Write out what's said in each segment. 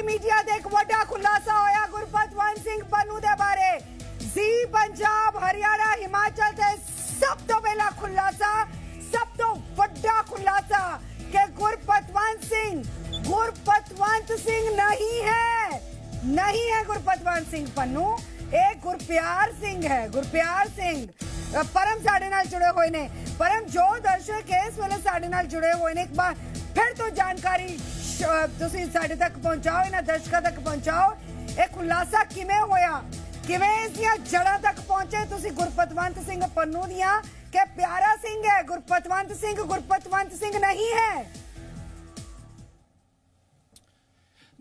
Punjabi media ਦੇ ਇੱਕ ਵੱਡਾ ਖੁਲਾਸਾ ਹੋਇਆ ਗੁਰਪਤਵੰਤ ਸਿੰਘ ਪੰਨੂ ਦੇ ਬਾਰੇ। ਜ਼ੀ ਪੰਜਾਬ ਹਰਿਆਣਾ, ਹਿਮਾਚਲ ਦੇ ਸਭ ਤੋਂ ਪਹਿਲਾ ਖੁਲਾਸਾ, ਸਭ ਤੋਂ ਵੱਡਾ ਖੁਲਾਸਾ ਕਿ ਗੁਰਪਤਵੰਤ ਸਿੰਘ ਗੁਰਪਤਵੰਤ ਸਿੰਘ ਨਹੀਂ ਹੈ ਨਹੀਂ ਹੈ ਗੁਰਪਤਵੰਤ ਸਿੰਘ ਪੰਨੂ। ਇਹ ਗੁਰਪਿਆਰ ਸਿੰਘ ਹੈ, ਗੁਰਪਿਆਰ ਸਿੰਘ। ਪਰਮ ਸਾਡੇ ਨਾਲ ਜੁੜੇ ਹੋਏ ਨੇ। ਪਰਮ ਜੋ ਦਰਸ਼ਕ ਇਸ ਵੇਲੇ ਸਾਡੇ ਨਾਲ ਜੁੜੇ ਹੋਏ ਨੇ, ਇੱਕ ਵਾਰ ਫਿਰ ਤੋਂ ਜਾਣਕਾਰੀ ਤੁਸੀਂ ਸਾਡੇ ਤੱਕ ਪਹੁੰਚਾਓ, ਇਹਨਾਂ ਦਰਸ਼ਕਾਂ ਤੱਕ ਪਹੁੰਚਾਓ। ਇਹ ਖੁਲਾਸਾ ਕਿਵੇਂ ਹੋਇਆ? ਕਿਵੇਂ ਇਸ ਦੀਆਂ ਜੜ੍ਹਾਂ ਤੱਕ ਪਹੁੰਚੇ? ਤੁਸੀਂ ਗੁਰਪਤਵੰਤ ਸਿੰਘ ਪੰਨੂ ਦੀਆਂ, ਕਿ ਪਿਆਰਾ ਸਿੰਘ ਹੈ? ਗੁਰਪਤਵੰਤ ਸਿੰਘ ਗੁਰਪਤਵੰਤ ਸਿੰਘ ਨਹੀਂ ਹੈ?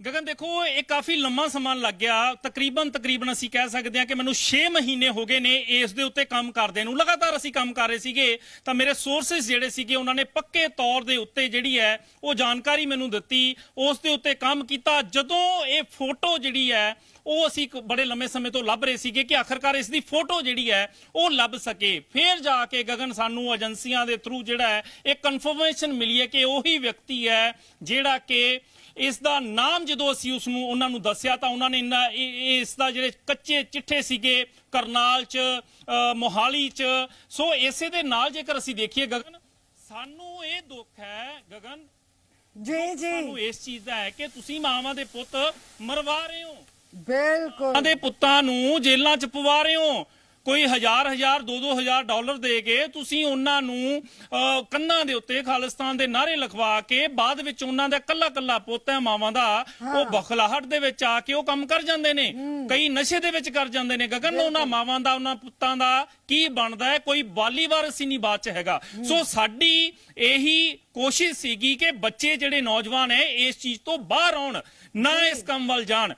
ਗਗਨ, ਦੇਖੋ, ਇਹ ਕਾਫੀ ਲੰਮਾ ਸਮਾਂ ਲੱਗ ਗਿਆ। ਤਕਰੀਬਨ ਤਕਰੀਬਨ ਅਸੀਂ ਕਹਿ ਸਕਦੇ ਹਾਂ ਕਿ ਮੈਨੂੰ 6 ਮਹੀਨੇ ਹੋ ਗਏ ਨੇ ਇਸ ਦੇ ਉੱਤੇ ਕੰਮ ਕਰਦੇ ਨੂੰ। ਲਗਾਤਾਰ ਅਸੀਂ ਕੰਮ ਕਰ ਰਹੇ ਸੀਗੇ, ਤਾਂ ਮੇਰੇ ਸੋਰਸਸ ਜਿਹੜੇ ਸੀਗੇ, ਉਹਨਾਂ ਨੇ ਪੱਕੇ ਤੌਰ ਦੇ ਉੱਤੇ ਜਿਹੜੀ ਹੈ, ਉਹ ਜਾਣਕਾਰੀ ਮੈਨੂੰ ਦਿੱਤੀ। ਉਸ ਦੇ ਉੱਤੇ ਕੰਮ ਕੀਤਾ। ਜਦੋਂ ਇਹ ਫੋਟੋ ਜਿਹੜੀ ਹੈ, ਉਹ ਅਸੀਂ ਬੜੇ ਲੰਮੇ ਸਮੇਂ ਤੋਂ ਲੱਭ ਰਹੇ ਸੀਗੇ ਕਿ ਆਖਰਕਾਰ ਇਸ ਦੀ ਫੋਟੋ ਜਿਹੜੀ ਹੈ, ਉਹ ਲੱਭ ਸਕੇ। ਫਿਰ ਜਾ ਕੇ ਗਗਨ ਸਾਨੂੰ ਏਜੰਸੀਆਂ ਦੇ ਥਰੂ ਜਿਹੜਾ ਹੈ ਇਹ ਕਨਫਰਮੇਸ਼ਨ ਮਿਲੀ ਹੈ ਕਿ ਉਹੀ ਵਿਅਕਤੀ ਹੈ ਜਿਹੜਾ ਕਿ ਇਸ ਦਾ ਨਾਮ ਜਦੋਂ ਅਸੀਂ ਉਸ ਨੂੰ ਉਹਨਾਂ ਨੂੰ ਦੱਸਿਆ ਤਾਂ ਉਹਨਾਂ ਨੇ ਇੰਨਾ- ਇਸ ਦਾ ਜਿਹੜੇ ਕੱਚੇ ਚਿੱਠੇ ਸੀਗੇ ਕਰਨਾਲ ਚ ਮੋਹਾਲੀ ਚ ਸੋ ਇਸੇ ਦੇ ਨਾਲ ਜੇਕਰ ਅਸੀਂ ਦੇਖੀਏ ਗਗਨ ਸਾਨੂੰ ਇਹ ਦੁੱਖ ਹੈ ਗਗਨ ਜੀ ਜੀ। ਸਾਨੂੰ ਇਸ ਚੀਜ਼ ਦਾ ਹੈ ਕਿ ਤੁਸੀਂ ਮਾਵਾਂ ਦੇ ਪੁੱਤ ਮਰਵਾ ਰਹੇ ਹੋ। ਬਿਲਕੁਲ। ਉਹਨਾਂ ਦੇ ਪੁੱਤਾਂ ਨੂੰ ਜੇਲ੍ਹਾਂ 'ਚ ਪਵਾ ਰਹੇ ਹੋ। ਕੋਈ ਹਜ਼ਾਰ ਹਜ਼ਾਰ ਦੋ ਦੋ ਹਜ਼ਾਰ ਡਾਲਰ ਦੇ ਕੇ ਤੁਸੀਂ ਉਹਨਾਂ ਨੂੰ ਕੰਨਾਂ ਦੇ ਉੱਤੇ ਖਾਲਿਸਤਾਨ ਦੇ ਨਾਰੇ ਲਿਖਵਾ ਕੇ ਬਾਅਦ ਵਿੱਚ ਉਹਨਾਂ ਦਾ ਕੱਲਾ ਕੱਲਾ ਪੁੱਤ ਹੈ ਮਾਵਾਂ ਦਾ ਉਹ ਬਖਲਾਹਟ ਦੇ ਵਿੱਚ ਆ ਕੇ ਉਹ ਕੰਮ ਕਰ ਜਾਂਦੇ ਨੇ। ਕਈ ਨਸ਼ੇ ਦੇ ਵਿੱਚ ਕਰ ਜਾਂਦੇ ਨੇ। ਗਗਨ ਉਹਨਾਂ ਮਾਵਾਂ ਦਾ ਉਹਨਾਂ ਪੁੱਤਾਂ ਦਾ ਕੀ ਬਣਦਾ ਹੈ? ਕੋਈ ਬਾਲੀ ਵਾਰਸ ਹੀ ਨਹੀਂ ਬਾਅਦ ਚ ਹੈਗਾ। ਸੋ ਸਾਡੀ ਇਹੀ ਕੋਸ਼ਿਸ਼ ਸੀਗੀ ਕਿ ਬੱਚੇ ਜਿਹੜੇ ਨੌਜਵਾਨ ਹੈ ਇਸ ਚੀਜ਼ ਤੋਂ ਬਾਹਰ ਆਉਣ ਨਾ ਇਸ ਕੰਮ ਵੱਲ ਜਾਣ।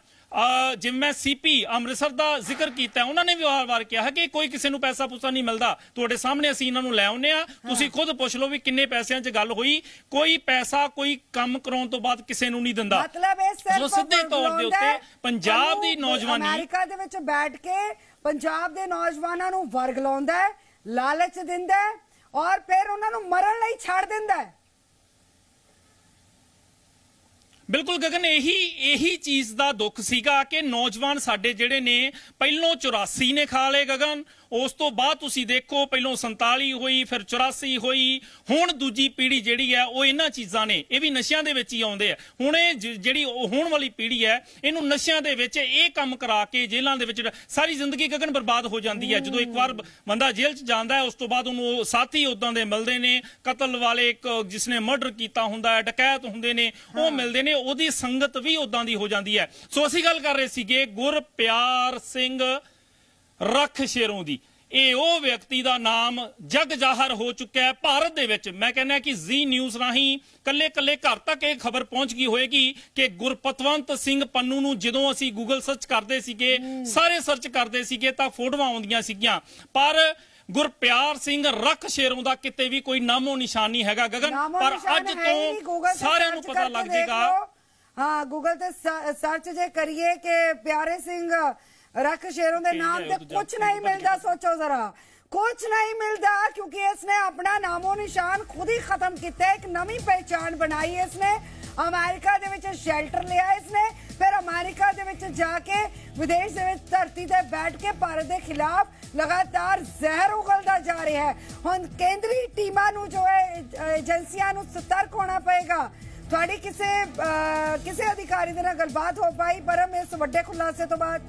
ਜਿਵੇਂ ਮੈਂ ਸੀਪੀ ਅੰਮ੍ਰਿਤਸਰ ਦਾ ਜ਼ਿਕਰ ਕੀਤਾ ਉਹਨਾਂ ਨੇ ਵੀ ਵਾਰ-ਵਾਰ ਕਿਹਾ ਕਿ ਕੋਈ ਕਿਸੇ ਨੂੰ ਪੈਸਾ ਪੂਸਾ ਨਹੀਂ ਮਿਲਦਾ। ਤੁਹਾਡੇ ਸਾਹਮਣੇ ਅਸੀਂ ਇਹਨਾਂ ਨੂੰ ਲੈ ਆਉਨੇ ਆ ਤੁਸੀਂ ਖੁਦ ਪੁੱਛ ਲਓ ਵੀ ਕਿੰਨੇ ਪੈਸਿਆਂ 'ਚ ਗੱਲ ਹੋਈ। ਕੋਈ ਪੈਸਾ ਕੋਈ ਕੰਮ ਕਰਾਉਣ ਤੋਂ ਬਾਅਦ ਕਿਸੇ ਨੂੰ ਨਹੀਂ ਦਿੰਦਾ। ਮਤਲਬ ਇਹ ਸਿਰਫ ਸਿੱਧੇ ਤੌਰ ਦੇ ਉੱਤੇ ਪੰਜਾਬ ਦੀ ਨੌਜਵਾਨੀ ਅਮਰੀਕਾ ਦੇ ਵਿੱਚ ਬੈਠ ਕੇ ਪੰਜਾਬ ਦੇ ਨੌਜਵਾਨਾਂ ਨੂੰ ਵਰਗ ਲਾਉਂਦਾ ਲਾਲਚ ਦਿੰਦਾ ਔਰ ਫਿਰ ਉਹਨਾਂ ਨੂੰ ਮਰਨ ਲਈ ਛੱਡ ਦਿੰਦਾ ਹੈ। ਬਿਲਕੁਲ ਗਗਨ, ਇਹੀ ਇਹੀ ਚੀਜ਼ ਦਾ ਦੁੱਖ ਸੀਗਾ ਕਿ ਨੌਜਵਾਨ ਸਾਡੇ ਜਿਹੜੇ ਨੇ ਪਹਿਲੋਂ 84 ਨੇ ਖਾ ਲਏ ਗਗਨ, ਉਸ ਤੋਂ ਬਾਅਦ ਤੁਸੀਂ ਦੇਖੋ ਪਹਿਲੋਂ 47 ਹੋਈ, ਫਿਰ 84 ਹੋਈ, ਹੁਣ ਦੂਜੀ ਪੀੜ੍ਹੀ ਜਿਹੜੀ ਹੈ ਉਹ ਇਹਨਾਂ ਚੀਜ਼ਾਂ ਨੇ, ਇਹ ਵੀ ਨਸ਼ਿਆਂ ਦੇ ਵਿੱਚ ਹੀ ਆਉਂਦੇ ਆ। ਹੁਣ ਇਹ ਜ- ਜਿਹੜੀ ਉਹ ਹੋਣ ਵਾਲੀ ਪੀੜ੍ਹੀ ਹੈ, ਇਹਨੂੰ ਨਸ਼ਿਆਂ ਦੇ ਵਿੱਚ ਇਹ ਕੰਮ ਕਰਾ ਕੇ ਜੇਲ੍ਹਾਂ ਦੇ ਵਿੱਚ ਸਾਰੀ ਜ਼ਿੰਦਗੀ ਗਗਨ ਬਰਬਾਦ ਹੋ ਜਾਂਦੀ ਹੈ। ਜਦੋਂ ਇੱਕ ਵਾਰ ਬ- ਬੰਦਾ ਜੇਲ੍ਹ 'ਚ ਜਾਂਦਾ ਹੈ, ਉਸ ਤੋਂ ਬਾਅਦ ਉਹਨੂੰ ਉਹ ਸਾਥੀ ਉਦਾਂ ਦੇ ਮਿਲਦੇ ਨੇ, ਕਤਲ ਵਾਲੇ ਇੱਕ ਜਿਸਨੇ ਮਰਡਰ ਕੀਤਾ ਹੁੰਦਾ ਹੈ, ਡਕੈਤ ਹੁੰਦੇ ਨੇ, ਉਹ ਮਿਲਦੇ ਨੇ ਉਹਦੀ ਸੰਗਤ ਵੀ ਉਦਾਂ ਦੀ ਹੋ ਜਾਂਦੀ ਹੈ। ਸੋ ਅਸੀਂ ਗੱਲ ਕਰ ਰਹੇ ਸੀਗੇ ਗੁਰਪਿਆਰ ਸਿੰਘ ਰੱਖ ਸ਼ੇਰੋਂ ਦੀ। ਇਹ ਉਹ ਵਿਅਕਤੀ ਦਾ ਨਾਮ ਜਗ ਜ਼ਾਹਰ ਹੋ ਚੁੱਕਾ ਹੈ ਭਾਰਤ ਦੇ ਵਿੱਚ। ਮੈਂ ਕਹਿੰਦਾ ਕਿ ਜ਼ੀ ਨਿਊਜ਼ ਰਾਹੀਂ ਕੱਲੇ ਕੱਲੇ ਘਰ ਤੱਕ ਇਹ ਖਬਰ ਪਹੁੰਚ ਗਈ ਹੋਏਗੀ ਕਿ ਗੁਰਪਤਵੰਤ ਸਿੰਘ ਪੰਨੂ ਨੂੰ ਜਦੋਂ ਅਸੀਂ ਗੂਗਲ ਸਰਚ ਕਰਦੇ ਸੀਗੇ ਸਾਰੇ ਸਰਚ ਕਰਦੇ ਸੀਗੇ ਤਾਂ ਫੋਟੋਆਂ ਆਉਂਦੀਆਂ ਸੀਗੀਆਂ। ਪਰ ਗੁਰਪਿਆਰ ਸਿੰਘ ਰੱਖ ਸ਼ੇਰੋਂ ਦਾ ਕਿਤੇ ਵੀ ਕੋਈ ਨਾਮੋ ਨਿਸ਼ਾਨ ਨਹੀਂ ਹੈਗਾ ਗਗਨ ਨਾਮੋ ਪਰ ਨਿਸ਼ਾਨ ਅੱਜ ਹੈ ਹੀ ਨਹੀਂ, ਤੋਂ Google ਤੇ ਸਾਰਿਆਂ ਨੂੰ search ਪਤਾ ਕਰਕੇ ਲੱਗ ਦੇਖ ਜਾਏਗਾ ਲਓ। ਹਾਂ ਗੂਗਲ ਤੇ ਸਰਚ ਜੇ ਕਰੀਏ ਕਿ ਪਿਆਰੇ ਸਿੰਘ ਰੱਖ ਸ਼ੇਰੋਂ ਦੇ ਨਾਮ ਤੇ ਕੁਝ ਨਹੀਂ ਮਿਲਦਾ। ਸੋਚੋ ਜ਼ਰਾ ਕੁਝ ਨਹੀਂ ਮਿਲਦਾ ਕਿਉਂਕਿ ਇਸਨੇ ਆਪਣਾ ਨਾਮੋ ਨਿਸ਼ਾਨ ਖੁਦ ਹੀ ਖਤਮ ਕੀਤਾ ਹੈ। ਇੱਕ ਨਵੀਂ ਪਹਿਚਾਨ ਬਣਾਈ ਇਸਨੇ ਅਮਰੀਕਾ ਦੇ ਵਿੱਚ ਸ਼ੈਲਟਰ ਲਿਆ ਇਸਨੇ ਫਿਰ ਅਮਰੀਕਾ ਦੇ ਵਿੱਚ ਜਾ ਕੇ ਵਿਦੇਸ਼ ਦੇ ਵਿੱਚ ਧਰਤੀ ਤੇ ਬੈਠ ਕੇ ਭਾਰਤ ਦੇ ਖਿਲਾਫ ਲਗਾਤਾਰ ਜ਼ਹਿਰ ਉਗਲਦਾ ਜਾ ਰਿਹਾ ਹੈ। ਹੁਣ ਕੇਂਦਰੀ ਟੀਮਾਂ ਨੂੰ ਜੋ ਹੈ ਏਜੰਸੀਆਂ ਨੂੰ ਸਤਰਕ ਹੋਣਾ ਪਏਗਾ। ਤੁਹਾਡੀ ਕਿਸੇ ਅ, ਕਿਸੇ ਅਧਿਕਾਰੀ ਦੇ ਨਾਲ ਗੱਲਬਾਤ ਹੋ ਪਾਈ ਪਰਮ ਇਸ ਵੱਡੇ ਖੁਲਾਸੇ ਤੋਂ ਬਾਅਦ?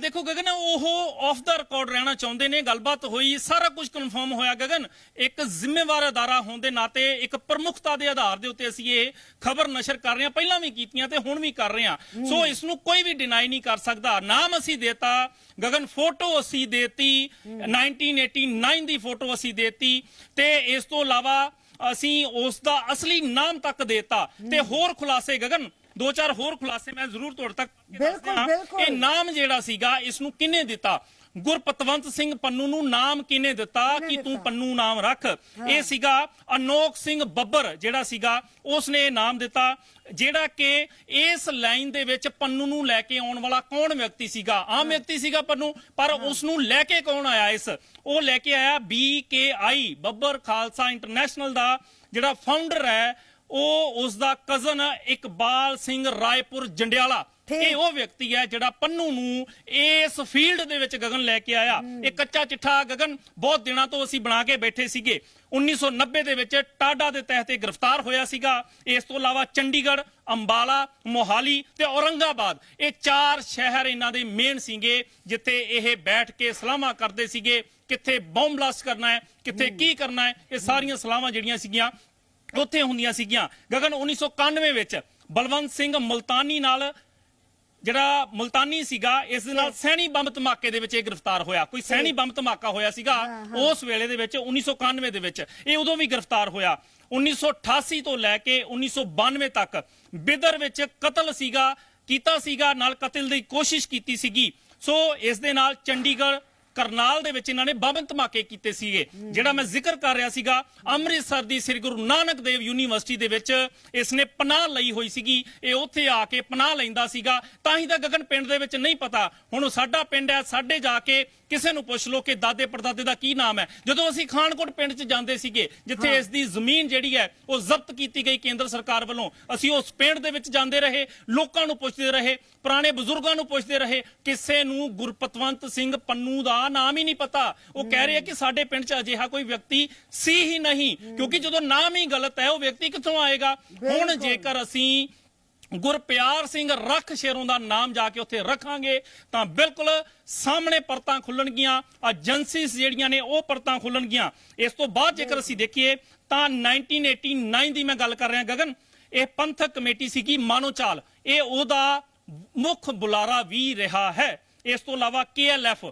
ਦੇਖੋ ਗਗਨ ਉਹ ਆਫ ਦਾ ਰਿਕਾਰਡ ਰਹਿਣਾ ਚਾਹੁੰਦੇ ਨੇ ਗੱਲਬਾਤ ਹੋਈ ਸਾਰਾ ਕੁਝ ਕਨਫਰਮ ਹੋਇਆ ਗਗਨ। ਇੱਕ ਜ਼ਿੰਮੇਵਾਰ ਅਦਾਰਾ ਹੋਣ ਦੇ ਨਾਤੇ ਇੱਕ ਪ੍ਰਮੁੱਖਤਾ ਦੇ ਆਧਾਰ ਦੇ ਉੱਤੇ ਅਸੀਂ ਇਹ ਖਬਰ ਨਸ਼ਰ ਕਰ ਰਹੇ ਹਾਂ। ਪਹਿਲਾਂ ਵੀ ਕੀਤੀਆਂ ਤੇ ਹੁਣ ਵੀ ਕਰ ਰਹੇ ਹਾਂ। ਸੋ ਇਸ ਨੂੰ ਕੋਈ ਵੀ ਡਿਨਾਈ ਨਹੀਂ ਕਰ ਸਕਦਾ। ਨਾਮ ਅਸੀਂ ਦੇਤਾ ਗਗਨ ਫੋਟੋ ਅਸੀਂ ਦੇਤੀ 1989 ਦੀ ਫੋਟੋ ਅਸੀਂ ਦੇਤੀ ਤੇ ਇਸ ਤੋਂ ਇਲਾਵਾ ਅਸੀਂ ਉਸ ਦਾ ਅਸਲੀ ਨਾਮ ਤੱਕ ਦੇਤਾ। ਤੇ ਹੋਰ ਖੁਲਾਸੇ ਗਗਨ ਦੋ ਚਾਰ ਹੋਰ ਖੁਲਾਸੇ ਮੈਂ ਜ਼ਰੂਰ ਤੁਹਾਡੇ ਤੱਕ ਬਿਲਕੁਲ। ਇਹ ਨਾਮ ਜਿਹੜਾ ਸੀਗਾ ਇਸ ਨੂੰ ਕਿਹਨੇ ਦਿੱਤਾ? ਗੁਰਪਤਵੰਤ ਸਿੰਘ ਪੰਨੂ ਨੂੰ ਨਾਮ ਕਿਹਨੇ ਦਿੱਤਾ? ਕਿ ਤੂੰ? ਪੰਨੂ ਨਾਮ ਰੱਖ। ਇਹ ਸੀਗਾ ਅਨੋਖ ਸਿੰਘ ਬੱਬਰ ਜਿਹੜਾ ਸੀਗਾ ਉਸ ਨੇ ਇਹ ਨਾਮ ਦਿੱਤਾ। ਜਿਹੜਾ ਕਿ ਇਸ ਲਾਈਨ ਦੇ ਵਿੱਚ ਪੰਨੂ ਨੂੰ ਲੈ ਕੇ ਆਉਣ ਵਾਲਾ ਕੌਣ ਵਿਅਕਤੀ ਸੀਗਾ? ਆਮ ਵਿਅਕਤੀ ਸੀਗਾ ਪੰਨੂ ਪਰ ਉਸ ਨੂੰ ਲੈ ਕੇ ਕੌਣ ਆਇਆ ਇਸ? ਉਹ ਲੈ ਕੇ ਆਇਆ ਬੀਕੇਆਈ ਬੱਬਰ ਖਾਲਸਾ ਇੰਟਰਨੈਸ਼ਨਲ ਦਾ ਜਿਹੜਾ ਫਾਊਂਡਰ ਹੈ ਉਹ ਉਸ ਦਾ ਕਜ਼ਨ ਇਕਬਾਲ ਸਿੰਘ ਰਾਏਪੁਰ ਜੰਡਿਆਲਾ। ਇਹ ਉਹ ਵਿਅਕਤੀ ਹੈ ਜਿਹੜਾ ਪੰਨੂ ਨੂੰ ਇਸ ਫੀਲਡ ਦੇ ਵਿੱਚ ਗਗਨ ਲੈ ਕੇ ਆਇਆ। ਇਹ ਕੱਚਾ ਚਿੱਠਾ ਗਗਨ ਬਹੁਤ ਦਿਨਾਂ ਤੋਂ ਅਸੀਂ ਬਣਾ ਕੇ ਬੈਠੇ ਸੀਗੇ। 1990 ਦੇ ਵਿੱਚ ਟਾਡਾ ਦੇ ਤਹਿਤ ਗ੍ਰਿਫਤਾਰ ਹੋਇਆ ਸੀਗਾ। ਇਸ ਤੋਂ ਇਲਾਵਾ ਚੰਡੀਗੜ੍ਹ ਅੰਬਾਲਾ ਮੋਹਾਲੀ ਤੇ ਔਰੰਗਾਬਾਦ। ਇਹ ਚਾਰ ਸ਼ਹਿਰ ਇਹਨਾਂ ਦੇ ਮੇਨ ਸੀਗੇ ਜਿੱਥੇ ਇਹ ਬੈਠ ਕੇ ਸਲਾਹਾਂ ਕਰਦੇ ਸੀਗੇ। ਕਿੱਥੇ ਬੰਬ ਬਲਾਸਟ ਕਰਨਾ ਹੈ ਕਿੱਥੇ ਕੀ ਕਰਨਾ ਹੈ ਇਹ ਸਾਰੀਆਂ ਸਲਾਹਾਂ ਜਿਹੜੀਆਂ ਸੀਗੀਆਂ ਉੱਥੇ ਹੁੰਦੀਆਂ ਸੀਗੀਆਂ। ਗਗਨ 1991 ਵਿੱਚ ਬਲਵੰਤ ਸਿੰਘ ਮੁਲਤਾਨੀ ਨਾਲ ਜਿਹੜਾ ਮੁਲਤਾਨੀ ਸੀਗਾ ਇਸ ਦੇ ਨਾਲ ਸੈਣੀ ਬੰਬ ਧਮਾਕੇ ਦੇ ਵਿੱਚ ਇਹ ਗ੍ਰਿਫਤਾਰ ਹੋਇਆ। ਕੋਈ ਸੈਣੀ ਬੰਬ ਧਮਾਕਾ ਹੋਇਆ ਸੀਗਾ ਉਸ ਵੇਲੇ ਦੇ ਵਿੱਚ 1991 ਦੇ ਵਿੱਚ। ਇਹ ਉਦੋਂ ਵੀ ਗ੍ਰਿਫਤਾਰ ਹੋਇਆ। 1988 ਤੋਂ ਲੈ ਕੇ 1992 ਤੱਕ ਬਿਦਰ ਵਿੱਚ ਕਤਲ ਸੀਗਾ ਕੀਤਾ ਸੀਗਾ ਨਾਲ ਕਤਲ ਦੀ ਕੋਸ਼ਿਸ਼ ਕੀਤੀ ਸੀਗੀ। ਸੋ ਇਸ ਦੇ ਨਾਲ ਚੰਡੀਗੜ੍ਹ ਕਰਨਾਲ ਦੇ ਵਿੱਚ ਇਹਨਾਂ ਨੇ ਬੰਬ ਧਮਾਕੇ ਕੀਤੇ ਸੀਗੇ। ਜਿਹੜਾ ਮੈਂ ਜ਼ਿਕਰ ਕਰ ਰਿਹਾ ਸੀਗਾ, ਅੰਮ੍ਰਿਤਸਰ ਦੀ ਸ੍ਰੀ ਗੁਰੂ ਨਾਨਕ ਦੇਵ ਯੂਨੀਵਰਸਿਟੀ ਦੇ ਵਿੱਚ ਇਸ ਨੇ ਪਨਾਹ ਲਈ ਹੋਈ ਸੀਗੀ। ਇਹ ਉੱਥੇ ਆ ਕੇ ਪਨਾਹ ਲੈਂਦਾ ਸੀਗਾ। ਤਾਂ ਹੀ ਤਾਂ ਗਗਨ ਪਿੰਡ ਦੇ ਵਿੱਚ ਨਹੀਂ ਪਤਾ। ਹੁਣ ਸਾਡਾ ਪਿੰਡ ਹੈ, ਸਾਡੇ ਜਾ ਕੇ ਕਿਸੇ ਨੂੰ ਪੁੱਛ ਲਓ ਕਿ ਦਾਦੇ ਪੜਦਾਦੇ ਦਾ ਕੀ ਨਾਮ ਹੈ। ਜਦੋਂ ਅਸੀਂ ਖਾਨਕੋਟ ਪਿੰਡ 'ਚ ਜਾਂਦੇ ਸੀਗੇ ਜਿੱਥੇ ਇਸ ਦੀ ਜ਼ਮੀਨ ਜਿਹੜੀ ਹੈ ਉਹ ਜ਼ਬਤ ਕੀਤੀ ਗਈ ਕੇਂਦਰ ਸਰਕਾਰ ਵੱਲੋਂ ਅਸੀਂ ਉਸ ਪਿੰਡ ਦੇ ਵਿੱਚ ਜਾਂਦੇ ਰਹੇ ਲੋਕਾਂ ਨੂੰ ਪੁੱਛਦੇ ਰਹੇ ਪੁਰਾਣੇ ਬਜ਼ੁਰਗਾਂ ਨੂੰ ਪੁੱਛਦੇ ਰਹੇ ਕਿਸੇ ਨੂੰ ਗੁਰਪਤਵੰਤ ਸਿੰਘ ਪੰਨੂ ਦਾ ਨਾਮ ਹੀ ਨਹੀਂ ਪਤਾ। ਉਹ ਕਹਿ ਰਹੇ ਕਿ ਸਾਡੇ ਪਿੰਡ 'ਚ ਅਜਿਹਾ ਕੋਈ ਵਿਅਕਤੀ ਸੀ ਹੀ ਨਹੀਂ ਕਿਉਂਕਿ ਜਦੋਂ ਨਾਮ ਹੀ ਗਲਤ ਹੈ ਉਹ ਵਿਅਕਤੀ ਕਿੱਥੋਂ ਆਏਗਾ? ਹੁਣ। ਜੇਕਰ ਅਸੀਂ ਗੁਰਪਿਆਰ ਸਿੰਘ ਰੱਖ ਸ਼ੇਰੋਂ ਦਾ ਨਾਮ ਜਾ ਕੇ ਉੱਥੇ ਰੱਖਾਂਗੇ, ਤਾਂ ਬਿਲਕੁਲ ਸਾਹਮਣੇ ਪਰਤਾਂ ਖੁੱਲਣਗੀਆਂ ਏਜੰਸੀਜ਼ ਜਿਹੜੀਆਂ ਨੇ ਉਹ ਪਰਤਾਂ ਖੁੱਲਣਗੀਆਂ। ਇਸ ਤੋਂ ਬਾਅਦ ਜੇਕਰ ਅਸੀਂ ਦੇਖੀਏ, ਤਾਂ 1989 ਦੀ ਮੈਂ ਗੱਲ ਕਰ ਰਿਹਾ ਗਗਨ, ਇਹ ਪੰਥਕ ਕਮੇਟੀ ਸੀਗੀ ਮਾਨੋਚਾਲ ਇਹ ਉਹਦਾ ਮੁੱਖ ਬੁਲਾਰਾ ਵੀ ਰਿਹਾ ਹੈ। ਇਸ ਤੋਂ ਇਲਾਵਾ ਕੇਐਲਐਫ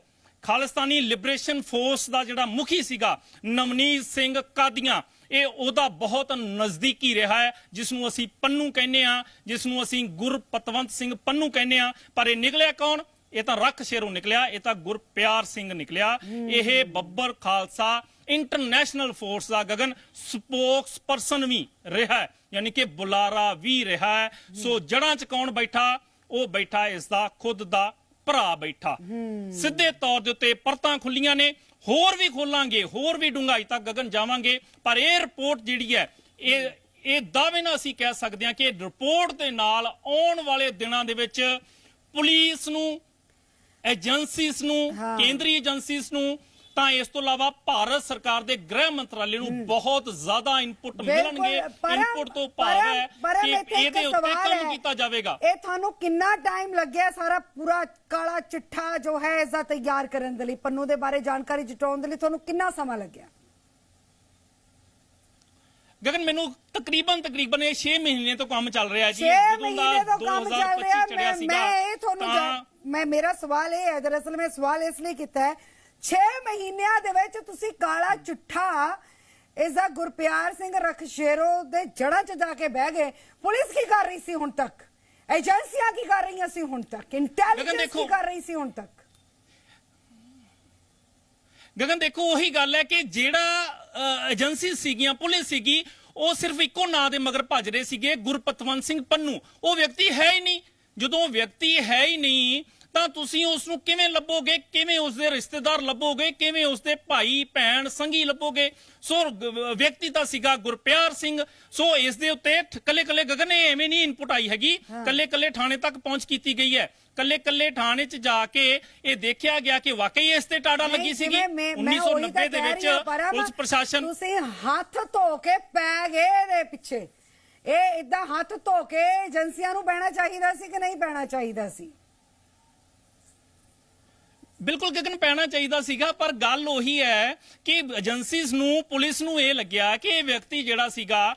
ਖਾਲਿਸਤਾਨੀ ਲਿਬਰੇਸ਼ਨ ਫੋਰਸ ਦਾ ਜਿਹੜਾ ਮੁਖੀ ਸੀਗਾ, ਨਵਨੀਤ ਸਿੰਘ ਕਾਦੀਆਂ ਇਹ ਉਹਦਾ ਬਹੁਤ ਨਜ਼ਦੀਕੀ ਰਿਹਾ ਹੈ ਜਿਸ ਨੂੰ ਅਸੀਂ ਪੰਨੂ ਕਹਿੰਦੇ ਆ ਜਿਸ ਨੂੰ ਅਸੀਂ ਗੁਰਪਤਵੰਤ ਸਿੰਘ ਪੰਨੂ ਕਹਿੰਦੇ ਆ ਪਰ ਇਹ ਨਿਕਲਿਆ ਕੌਣ? ਇਹ ਤਾਂ ਰੱਖ ਸ਼ੇਰੋਂ ਨਿਕਲਿਆ, ਇਹ ਤਾਂ ਗੁਰਪਿਆਰ ਸਿੰਘ ਨਿਕਲਿਆ। ਇਹ ਬੱਬਰ ਖਾਲਸਾ ਇੰਟਰਨੈਸ਼ਨਲ ਫੋਰਸ ਦਾ ਗਗਨ ਸਪੋਕਸ ਪਰਸਨ ਵੀ ਰਿਹਾ ਯਾਨੀ ਕਿ ਬੁਲਾਰਾ ਵੀ ਰਿਹਾ ਹੈ। ਸੋ ਜੜਾਂ ਚ ਕੌਣ ਬੈਠਾ? ਉਹ ਬੈਠਾ ਇਸ ਦਾ ਖੁਦ ਦਾ ਭਰਾ ਬੈਠਾ। ਸਿੱਧੇ ਤੌਰ ਦੇ ਉੱਤੇ ਪਰਤਾਂ ਖੁੱਲੀਆਂ ਨੇ। ਹੋਰ ਵੀ ਖੋਲਾਂਗੇ ਹੋਰ ਵੀ ਡੂੰਘਾਈ ਤੱਕ ਗਗਨ ਜਾਵਾਂਗੇ ਪਰ ਇਹ ਰਿਪੋਰਟ ਜਿਹੜੀ ਹੈ ਇਹ ਇਹ ਦਾਅਵੇ ਨਾਲ ਅਸੀਂ ਕਹਿ ਸਕਦੇ ਹਾਂ ਕਿ ਰਿਪੋਰਟ ਦੇ ਨਾਲ ਆਉਣ ਵਾਲੇ ਦਿਨਾਂ ਦੇ ਵਿੱਚ ਪੁਲਿਸ ਨੂੰ ਏਜੰਸੀਜ਼ ਨੂੰ। ਕੇਂਦਰੀ ਏਜੰਸੀਜ਼ ਨੂੰ ਤਾਂ ਇਸ ਤੋਂ ਇਲਾਵਾ ਭਾਰਤ ਸਰਕਾਰ ਦੇ ਗ੍ਰਹਿ ਮੰਤਰਾਲੇ ਨੂੰ ਬਹੁਤ ਜ਼ਿਆਦਾ ਇਨਪੁਟ ਮਿਲਣਗੇ। ਇਨਪੁਟ ਤੋਂ ਭਾਵ ਹੈ ਕਿ ਇਹਦੇ ਉੱਤੇ ਕੰਮ। ਕੀਤਾ ਜਾਵੇਗਾ। ਇਹ ਤੁਹਾਨੂੰ ਕਿੰਨਾ ਟਾਈਮ ਲੱਗਿਆ ਸਾਰਾ ਪੂਰਾ ਕਾਲਾ ਚਿੱਠਾ ਜੋ ਹੈ ਇਸ ਦਾ ਤਿਆਰ ਕਰਨ ਦੇ ਲਈ? ਪੰਨੂ ਦੇ ਬਾਰੇ ਜਾਣਕਾਰੀ ਜਟਾਉਣ ਦੇ ਲਈ ਤੁਹਾਨੂੰ ਕਿੰਨਾ ਸਮਾਂ ਲੱਗਿਆ? ਗਗਨ ਮੈਨੂੰ ਤਕਰੀਬਨ ਤਕਰੀਬਨ ਇਹ 6 ਮਹੀਨੇ ਤੋਂ ਕੰਮ ਚੱਲ ਰਿਹਾ ਜੀ। 6 ਜਦੋਂ ਦਾ ਮਹੀਨੇ ਤੋਂ ਕੰਮ ਚੱਲ 2025 ਰਿਹਾ ਚੜਿਆ ਮੈਂ ਸੀਗਾ, ਮੈਂ ਇਹ ਤੁਹਾਨੂੰ ਮੈਂ ਮੇਰਾ ਸਵਾਲ ਇਹ ਹੈ ਦਰਅਸਲ ਮੈਂ ਸਵਾਲ ਇਸ ਲਈ ਕੀਤਾ ਹੈ 6 ਮਹੀਨਿਆਂ ਦੇ ਵਿੱਚ ਤੁਸੀਂ ਕਾਲਾ ਚਿੱਠਾ ਇਸ ਦਾ ਗੁਰਪਿਆਰ ਸਿੰਘ ਰਖਸ਼ੇਰੋ ਦੇ ਜੜਾਂ 'ਚ ਜਾ ਕੇ ਬਹਿ ਗਏ। ਪੁਲਿਸ ਕੀ ਕਰ ਰਹੀ ਸੀ ਹੁਣ ਤੱਕ? ਏਜੰਸੀਆਂ ਕੀ ਕਰ ਰਹੀਆਂ ਸੀ ਹੁਣ ਤੱਕ? ਇੰਟੈਲੀਜੈਂਸ ਕੀ ਕਰ ਰਹੀ ਸੀ ਹੁਣ ਤੱਕ? ਗਗਨ ਦੇਖੋ ਉਹੀ ਗੱਲ ਹੈ ਕਿ ਜਿਹੜਾ ਏਜੰਸੀ ਸੀਗੀਆਂ ਪੁਲਿਸ ਸੀਗੀ ਉਹ ਸਿਰਫ ਇੱਕੋ ਨਾਂ ਦੇ ਮਗਰ ਭੱਜ ਰਹੇ ਸੀਗੇ ਗੁਰਪਤਵੰਤ ਸਿੰਘ ਪੰਨੂ। ਉਹ ਵਿਅਕਤੀ ਹੈ ਹੀ ਨਹੀਂ। ਜਦੋਂ ਵਿਅਕਤੀ ਹੈ ਹੀ ਨਹੀਂ ਤਾਂ ਤੁਸੀਂ ਉਸ ਨੂੰ ਕਿਵੇਂ ਲੱਭੋਗੇ? ਕਿਵੇਂ ਉਸ ਦੇ ਰਿਸ਼ਤੇਦਾਰ ਲੱਭੋਗੇ? ਕਿਵੇਂ ਉਸ ਦੇ ਭਾਈ ਭੈਣ ਸੰਗੀ ਲੱਭੋਗੇ? ਸੋ ਵਿਅਕਤੀ ਤਾਂ ਸੀਗਾ ਗੁਰਪਿਆਰ ਸਿੰਘ। ਸੋ ਇਸ ਦੇ ਉੱਤੇ ਕੱਲੇ ਕੱਲੇ ਗਗਨ ਐਵੇਂ ਨਹੀਂ ਇਨਪੁਟ ਆਈ ਹੈਗੀ। ਕੱਲੇ ਕੱਲੇ ਥਾਣੇ ਤੱਕ ਪਹੁੰਚ ਕੀਤੀ ਗਈ ਹੈ। ਕੱਲੇ ਕੱਲੇ ਥਾਣੇ 'ਚ ਜਾ ਕੇ ਇਹ ਦੇਖਿਆ ਗਿਆ ਕਿ ਵਾਕਈ ਇਸ ਤੇ ਟਾੜਾ ਲੱਗੀ ਸੀਗੀ। ਜਿਵੇਂ ਮੈਂ- ਮੈਂ ਉਹੀ ਤਾਂ 1990 ਦੇ ਵਿੱਚ ਪੁਲਿਸ ਪ੍ਰਸ਼ਾਸਨ ਤੁਸੀਂ ਹੱਥ ਧੋ ਕੇ ਪੈ ਗਏ ਇਹਦੇ ਪਿੱਛੇ। ਇਹ ਇਦਾਂ ਹੱਥ ਧੋ ਕੇ ਏਜੰਸੀਆਂ ਨੂੰ ਬਹਿਣਾ ਚਾਹੀਦਾ ਸੀ ਕਿ ਨਹੀਂ ਬਹਿਣਾ ਚਾਹੀਦਾ ਸੀ? ਬਿਲਕੁਲ ਗਗਨ ਪੈਣਾ ਚਾਹੀਦਾ ਸੀਗਾ, ਪਰ ਗੱਲ ਉਹੀ ਹੈ ਕਿ ਏਜੰਸੀਜ਼ ਨੂੰ, ਪੁਲਿਸ ਨੂੰ ਇਹ ਲੱਗਿਆ ਕਿ ਇਹ ਵਿਅਕਤੀ ਜਿਹੜਾ ਸੀਗਾ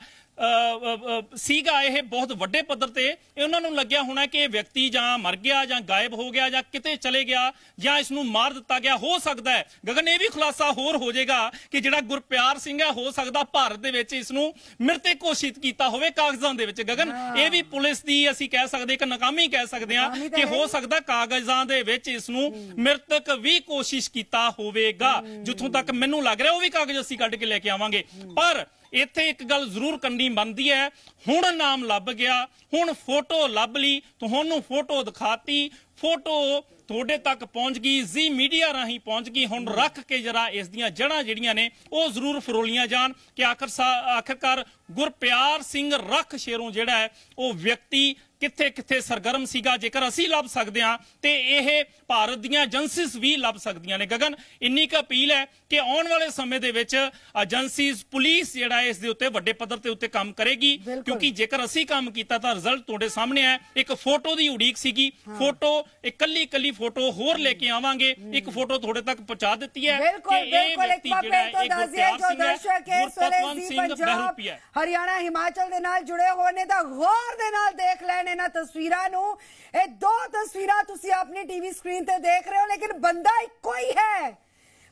ਸੀਗਾ ਇਹ ਬਹੁਤ ਵੱਡੇ ਪੱਧਰ ਤੇ। ਇਹ ਉਹਨਾਂ ਨੂੰ ਲੱਗਿਆ ਹੋਣਾ ਕਿ ਇਹ ਵਿਅਕਤੀ ਜਾਂ ਮਰ ਗਿਆ ਜਾਂ ਗਾਇਬ ਹੋ ਗਿਆ ਜਾਂ ਕਿਤੇ ਚਲੇ ਗਿਆ ਜਾਂ ਇਸ ਨੂੰ ਮਾਰ ਦਿੱਤਾ ਗਿਆ ਹੋ ਸਕਦਾ ਹੈ। ਗਗਨ ਇਹ ਵੀ ਖੁਲਾਸਾ ਹੋਰ ਹੋ ਜਾਏਗਾ ਕਿ ਜਿਹੜਾ ਗੁਰਪਿਆਰ ਸਿੰਘ ਹੈ ਹੋ ਸਕਦਾ ਭਾਰਤ ਦੇ ਵਿੱਚ ਇਸ ਨੂੰ ਮ੍ਰਿਤਕ ਘੋਸ਼ਿਤ ਕੀਤਾ ਹੋਵੇ ਕਾਗਜ਼ਾਂ ਦੇ ਵਿੱਚ। ਗਗਨ ਇਹ ਵੀ ਪੁਲਿਸ ਦੀ ਅਸੀਂ ਕਹਿ ਸਕਦੇ ਇੱਕ ਨਾਕਾਮੀ ਕਹਿ ਸਕਦੇ ਹਾਂ ਕਿ ਹੀ। ਸਕਦਾ ਕਾਗਜ਼ਾਂ ਦੇ ਵਿੱਚ ਇਸ ਨੂੰ ਮ੍ਰਿਤਕ ਵੀ ਕੋਸ਼ਿਸ਼ ਕੀਤਾ ਹੋਵੇਗਾ। ਜਿੱਥੋਂ ਤੱਕ ਮੈਨੂੰ ਲੱਗ ਰਿਹਾ ਉਹ ਵੀ ਕਾਗਜ਼ ਅਸੀਂ ਕੱਢ ਕੇ ਲੈ ਕੇ ਆਵਾਂਗੇ। ਪਰ ਇੱਥੇ ਇੱਕ ਗੱਲ ਜ਼ਰੂਰ ਕਰਨੀ ਬਣਦੀ ਹੈ, ਹੁਣ ਨਾਮ ਲੱਭ ਗਿਆ, ਹੁਣ ਫੋਟੋ ਲੱਭ ਲਈ ਤੁਹਾਨੂੰ ਫੋਟੋ ਦਿਖਾਤੀ, ਫੋਟੋ ਤੁਹਾਡੇ ਤੱਕ ਪਹੁੰਚ ਗਈ, ਜ਼ੀ ਮੀਡੀਆ ਰਾਹੀਂ ਪਹੁੰਚ ਗਈ, ਹੁਣ ਰੱਖ ਕੇ ਜਰਾ ਇਸ ਦੀਆਂ ਜੜ੍ਹਾਂ ਜਿਹੜੀਆਂ ਨੇ, ਉਹ ਜ਼ਰੂਰ ਫਰੋਲੀਆਂ ਜਾਣ ਕਿ ਆਖਰ ਸਾ- ਆਖਰਕਾਰ ਗੁਰਪਿਆਰ ਸਿੰਘ ਰੱਖ ਸ਼ੇਰੋਂ ਜਿਹੜਾ ਹੈ, ਉਹ ਵਿਅਕਤੀ ਕਿੱਥੇ ਕਿੱਥੇ ਸਰਗਰਮ ਸੀਗਾ ਜੇਕਰ ਅਸੀਂ ਲੱਭ ਸਕਦੇ ਹਾਂ ਤੇ ਇਹ ਭਾਰਤ ਦੀਆਂ ਏਜੰਸੀਜ਼ ਵੀ ਲੱਭ ਸਕਦੀਆਂ ਨੇ। ਗਗਨ ਇੰਨੀ ਕੁ ਅਪੀਲ ਹੈ ਕਿ ਆਉਣ ਵਾਲੇ ਸਮੇਂ ਦੇ ਵਿੱਚ ਏਜੰਸੀਜ਼ ਪੁਲਿਸ ਜਿਹੜਾ ਹੈ ਇਸ ਦੇ ਉੱਤੇ ਵੱਡੇ ਪੱਧਰ ਤੇ ਉੱਤੇ ਕੰਮ ਕਰੇਗੀ। ਕਿਉਂਕਿ ਜੇਕਰ ਅਸੀਂ ਕੰਮ ਕੀਤਾ ਤਾਂ ਰਿਜ਼ਲਟ ਤੁਹਾਡੇ ਸਾਹਮਣੇ ਹੈ। ਇੱਕ ਫੋਟੋ ਦੀ ਉਡੀਕ ਸੀਗੀ। ਫੋਟੋ ਇਕੱਲੀ ਇਕੱਲੀ ਫੋਟੋ ਹੋਰ ਲੈ ਕੇ ਆਵਾਂਗੇ। ਇੱਕ ਫੋਟੋ ਤੁਹਾਡੇ ਤੱਕ ਪਹੁੰਚਾ ਦਿੱਤੀ ਹੈ ਬਿਲਕੁਲ ਕਿ ਇਹ ਬਿਲਕੁਲ। ਇੱਕ ਵਿਅਕਤੀ ਵਾਰ ਫਿਰ ਹੈ ਤੋਂ ਇਹ ਦੱਸ ਦਈਏ ਗੁਰਪਿਆਰ ਜੋ ਸਿੰਘ ਹੈ ਦਰਸ਼ਕ ਜੀ ਸਿੰਘ ਪੰਜਾਬ ਹੈ। ਹਰਿਆਣਾ ਹਿਮਾਚਲ ਦੇ ਨਾਲ ਜੁੜੇ ਨੇ ਤਾਂ ਗੌਰ ਦੇ ਨਾਲ ਦੇਖ ਲੈਣ ਇਹਨਾਂ ਤਸਵੀਰਾਂ ਨੂੰ। ਇਹ ਦੋ ਤਸਵੀਰਾਂ ਤੁਸੀਂ ਆਪਣੀ ਟੀਵੀ ਸਕਰੀਨ ਤੇ ਦੇਖ ਰਹੇ ਹੋ, ਲੇਕਿਨ ਬੰਦਾ ਇੱਕੋ ਹੀ ਹੈ।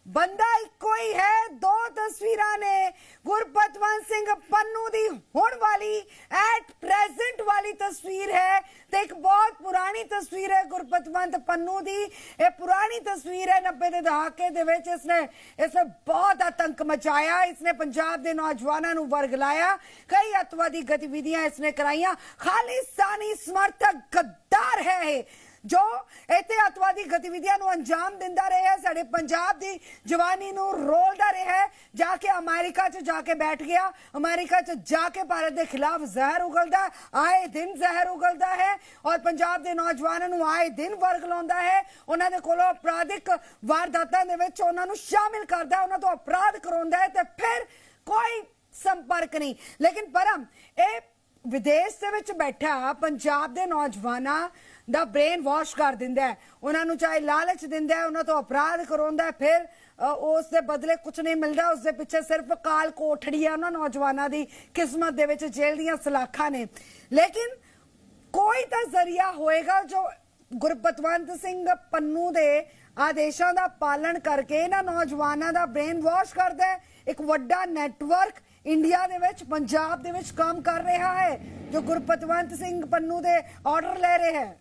ਬੰਦਾ ਇੱਕੋ ਹੀ ਹੈ, ਦੋ ਤਸਵੀਰਾਂ ਨੇ। ਗੁਰਪਤਵੰਤ ਸਿੰਘ ਪੰਨੂ ਦੀ ਹੁਣ ਵਾਲੀ ਐਟ ਪ੍ਰੈਜ਼ੈਂਟ ਵਾਲੀ ਤਸਵੀਰ ਹੈ ਤੇ ਇੱਕ ਬਹੁਤ ਪੁਰਾਣੀ ਤਸਵੀਰ ਹੈ ਗੁਰਪਤਵੰਤ ਪੰਨੂ ਦੀ। ਇਹ ਪੁਰਾਣੀ ਤਸਵੀਰ ਹੈ 90 ਦੇ ਦਹਾਕੇ ਦੇ ਵਿੱਚ। ਇਸਨੇ ਇਸਨੇ ਬਹੁਤ ਆਤੰਕ ਮਚਾਇਆ, ਇਸਨੇ ਪੰਜਾਬ ਦੇ ਨੌਜਵਾਨਾਂ ਨੂੰ ਵਰਗ ਲਾਇਆ ਕਈ ਅਤਵਾਦੀ ਗਤੀਵਿਧੀਆਂ ਇਸਨੇ ਕਰਾਈਆਂ। ਖਾਲਿਸਤਾਨੀ ਸਮਰਥਕ ਗੱਦਾਰ ਹੈ ਇਹ। ਜੋ ਇੱਥੇ ਅਤਵਾਦੀ ਗਤੀਵਿਧੀਆਂ ਨੂੰ ਅੰਜਾਮ ਦਿੰਦਾ ਰਿਹਾ ਹੈ, ਸਾਡੇ ਪੰਜਾਬ ਦੀ ਜਵਾਨੀ ਨੂੰ ਰੋਲਦਾ ਰਿਹਾ ਹੈ, ਜਾ ਕੇ ਅਮਰੀਕਾ 'ਚ ਜਾ ਕੇ ਬੈਠ ਗਿਆ ਅਮਰੀਕਾ 'ਚ ਜਾ ਕੇ ਭਾਰਤ ਦੇ ਖਿਲਾਫ ਜ਼ਹਿਰ ਉਗਲਦਾ ਆਏ ਦਿਨ ਜ਼ਹਿਰ ਉਗਲਦਾ ਹੈ ਔਰ ਪੰਜਾਬ ਦੇ ਨੌਜਵਾਨਾਂ ਨੂੰ ਆਏ ਦਿਨ ਵਰਗ ਲਾਉਂਦਾ ਹੈ। ਉਹਨਾਂ ਦੇ ਕੋਲੋਂ ਅਪਰਾਧਿਕ ਵਾਰਦਾਤਾਂ ਦੇ ਵਿੱਚ ਉਹਨਾਂ ਨੂੰ ਸ਼ਾਮਿਲ ਕਰਦਾ ਹੈ ਉਹਨਾਂ ਤੋਂ ਅਪਰਾਧ ਕਰਾਉਂਦਾ ਹੈ ਤੇ ਫਿਰ ਕੋਈ ਸੰਪਰਕ ਨਹੀਂ। ਲੇਕਿਨ ਪਰਮ ਇਹ ਵਿਦੇਸ਼ ਦੇ ਵਿੱਚ ਬੈਠਾ ਪੰਜਾਬ ਦੇ ਨੌਜਵਾਨਾਂ ਦਾ ਬ੍ਰੇਨ ਵਾਸ਼ ਕਰ ਦਿੰਦਾ ਹੈ। ਉਹਨਾਂ ਨੂੰ ਚਾਹੇ ਲਾਲਚ ਦਿੰਦਾ ਹੈ, ਉਹਨਾਂ ਤੋਂ ਅਪਰਾਧ ਕਰਾਉਂਦਾ ਹੈ। ਫਿਰ ਉਸ ਦੇ ਬਦਲੇ ਕੁਝ ਨਹੀਂ ਮਿਲਦਾ। ਉਸ ਦੇ ਪਿੱਛੇ ਸਿਰਫ ਕਾਲ ਕੋਠੜੀ ਹੈ ਉਹਨਾਂ ਨੌਜਵਾਨਾਂ ਦੀ। ਕਿਸਮਤ ਦੇ ਵਿੱਚ ਜੇਲ੍ਹ ਦੀਆਂ ਸਲਾਖਾਂ ਨੇ। ਲੇਕਿਨ ਕੋਈ ਤਾਂ ਜ਼ਰੀਆ ਹੋਏਗਾ ਜੋ ਗੁਰਪਤਵੰਤ ਸਿੰਘ ਪੰਨੂ ਦੇ ਆਦੇਸ਼ਾਂ ਦਾ ਪਾਲਣ ਕਰਕੇ ਇਹਨਾਂ ਨੌਜਵਾਨਾਂ ਦਾ ਬ੍ਰੇਨ ਵਾਸ਼ ਕਰਦਾ ਹੈ। ਇੱਕ ਵੱਡਾ ਨੈਟਵਰਕ ਇੰਡੀਆ ਦੇ ਵਿੱਚ, ਪੰਜਾਬ ਦੇ ਵਿੱਚ ਕੰਮ ਕਰ ਰਿਹਾ ਹੈ, ਜੋ ਗੁਰਪਤਵੰਤ ਸਿੰਘ ਪੰਨੂ ਦੇ ਆਰਡਰ ਲੈ ਰਿਹਾ ਹੈ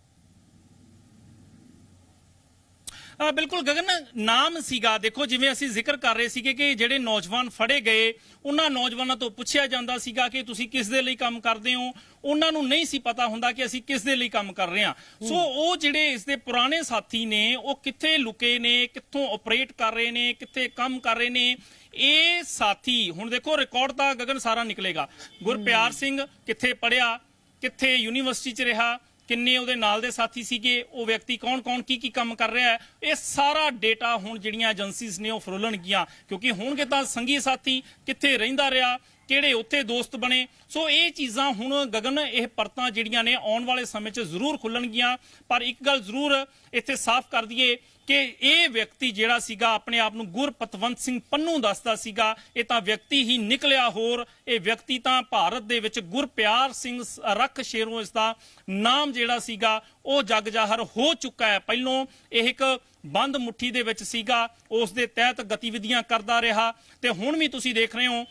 ਅ, ਬਿਲਕੁਲ ਗਗਨ ਨਾਮ ਸੀਗਾ। ਦੇਖੋ ਜਿਵੇਂ ਅਸੀਂ ਜ਼ਿਕਰ ਕਰ ਰਹੇ ਸੀਗੇ ਕਿ ਜਿਹੜੇ ਨੌਜਵਾਨ ਫੜੇ ਗਏ ਉਹਨਾਂ ਨੌਜਵਾਨਾਂ ਤੋਂ ਪੁੱਛਿਆ ਜਾਂਦਾ ਸੀਗਾ ਕਿ ਤੁਸੀਂ ਕਿਸ ਦੇ ਲਈ ਕੰਮ ਕਰਦੇ ਹੋ? ਉਹਨਾਂ ਨੂੰ ਨਹੀਂ ਸੀ ਪਤਾ ਹੁੰਦਾ ਕਿ ਅਸੀਂ ਕਿਸ ਦੇ ਲਈ ਕੰਮ ਕਰ ਰਹੇ ਹਾਂ। ਸੋ ਉਹ ਜਿਹੜੇ ਇਸ ਦੇ ਪੁਰਾਣੇ ਸਾਥੀ ਨੇ ਉਹ ਕਿੱਥੇ ਲੁਕੇ ਨੇ ਕਿੱਥੋਂ ਆਪਰੇਟ ਕਰ ਰਹੇ ਨੇ ਕਿੱਥੇ ਕੰਮ ਕਰ ਰਹੇ ਨੇ ਇਹ ਸਾਥੀ ਹੁਣ ਦੇਖੋ ਰਿਕਾਰਡ ਤਾਂ ਗਗਨ ਸਾਰਾ ਨਿਕਲੇਗਾ। ਗੁਰਪਿਆਰ ਸਿੰਘ ਕਿੱਥੇ ਪੜਿਆ ਕਿੱਥੇ ਯੂਨੀਵਰਸਿਟੀ 'ਚ ਰਿਹਾ ਕਿੰਨੇ ਉਹਦੇ ਨਾਲ ਦੇ ਸਾਥੀ ਸੀਗੇ, ਉਹ ਵਿਅਕਤੀ ਕੌਣ ਕੌਣ, ਕੀ ਕੀ ਕੰਮ ਕਰ ਰਿਹਾ ਹੈ, ਇਹ ਸਾਰਾ ਡੇਟਾ ਹੁਣ ਜਿਹੜੀਆਂ ਏਜੰਸੀਜ਼ ਨੇ ਉਹ ਫਰੋਲਣਗੀਆਂ ਕਿਉਂਕਿ ਹੋਣਗੇ ਤਾਂ ਸੰਗੀ ਸਾਥੀ ਕਿੱਥੇ ਰਹਿੰਦਾ ਰਿਹਾ ਕਿਹੜੇ ਉੱਥੇ ਦੋਸਤ ਬਣੇ? ਸੋ ਇਹ ਚੀਜ਼ਾਂ ਹੁਣ ਗਗਨ, ਇਹ ਪਰਤਾਂ ਜਿਹੜੀਆਂ ਨੇ ਆਉਣ ਵਾਲੇ ਸਮੇਂ 'ਚ ਜ਼ਰੂਰ ਖੁੱਲਣਗੀਆਂ। ਪਰ ਇੱਕ ਗੱਲ ਜ਼ਰੂਰ ਇੱਥੇ ਸਾਫ਼ ਕਰ ਦਈਏ ਕਿ ਇਹ ਵਿਅਕਤੀ ਜਿਹੜਾ ਸੀਗਾ, ਆਪਣੇ ਆਪ ਨੂੰ ਗੁਰਪਤਵੰਤ ਸਿੰਘ ਪੰਨੂ ਦੱਸਦਾ ਸੀਗਾ, ਇਹ ਤਾਂ ਵਿਅਕਤੀ ਹੀ ਨਿਕਲਿਆ ਹੋਰ। ਇਹ ਵਿਅਕਤੀ ਤਾਂ ਭਾਰਤ ਦੇ ਵਿੱਚ ਗੁਰਪਿਆਰ ਸਿੰਘ ਰੱਖ ਸ਼ੇਰੋਂ ਇਸ ਦਾ ਨਾਮ ਜਿਹੜਾ ਸੀਗਾ, ਉਹ ਜਗ ਜਾਹਰ ਹੋ ਚੁੱਕਾ ਹੈ। ਪਹਿਲੋਂ ਇਹ ਇੱਕ ਬੰਦ ਮੁੱਠੀ ਦੇ ਵਿੱਚ ਸੀਗਾ, ਉਸ ਦੇ ਤਹਿਤ ਗਤੀਵਿਧੀਆਂ ਕਰਦਾ ਰਿਹਾ। ਤੇ ਹੁਣ ਵੀ ਤੁਸੀਂ ਦੇਖ ਰਹੇ ਹੋ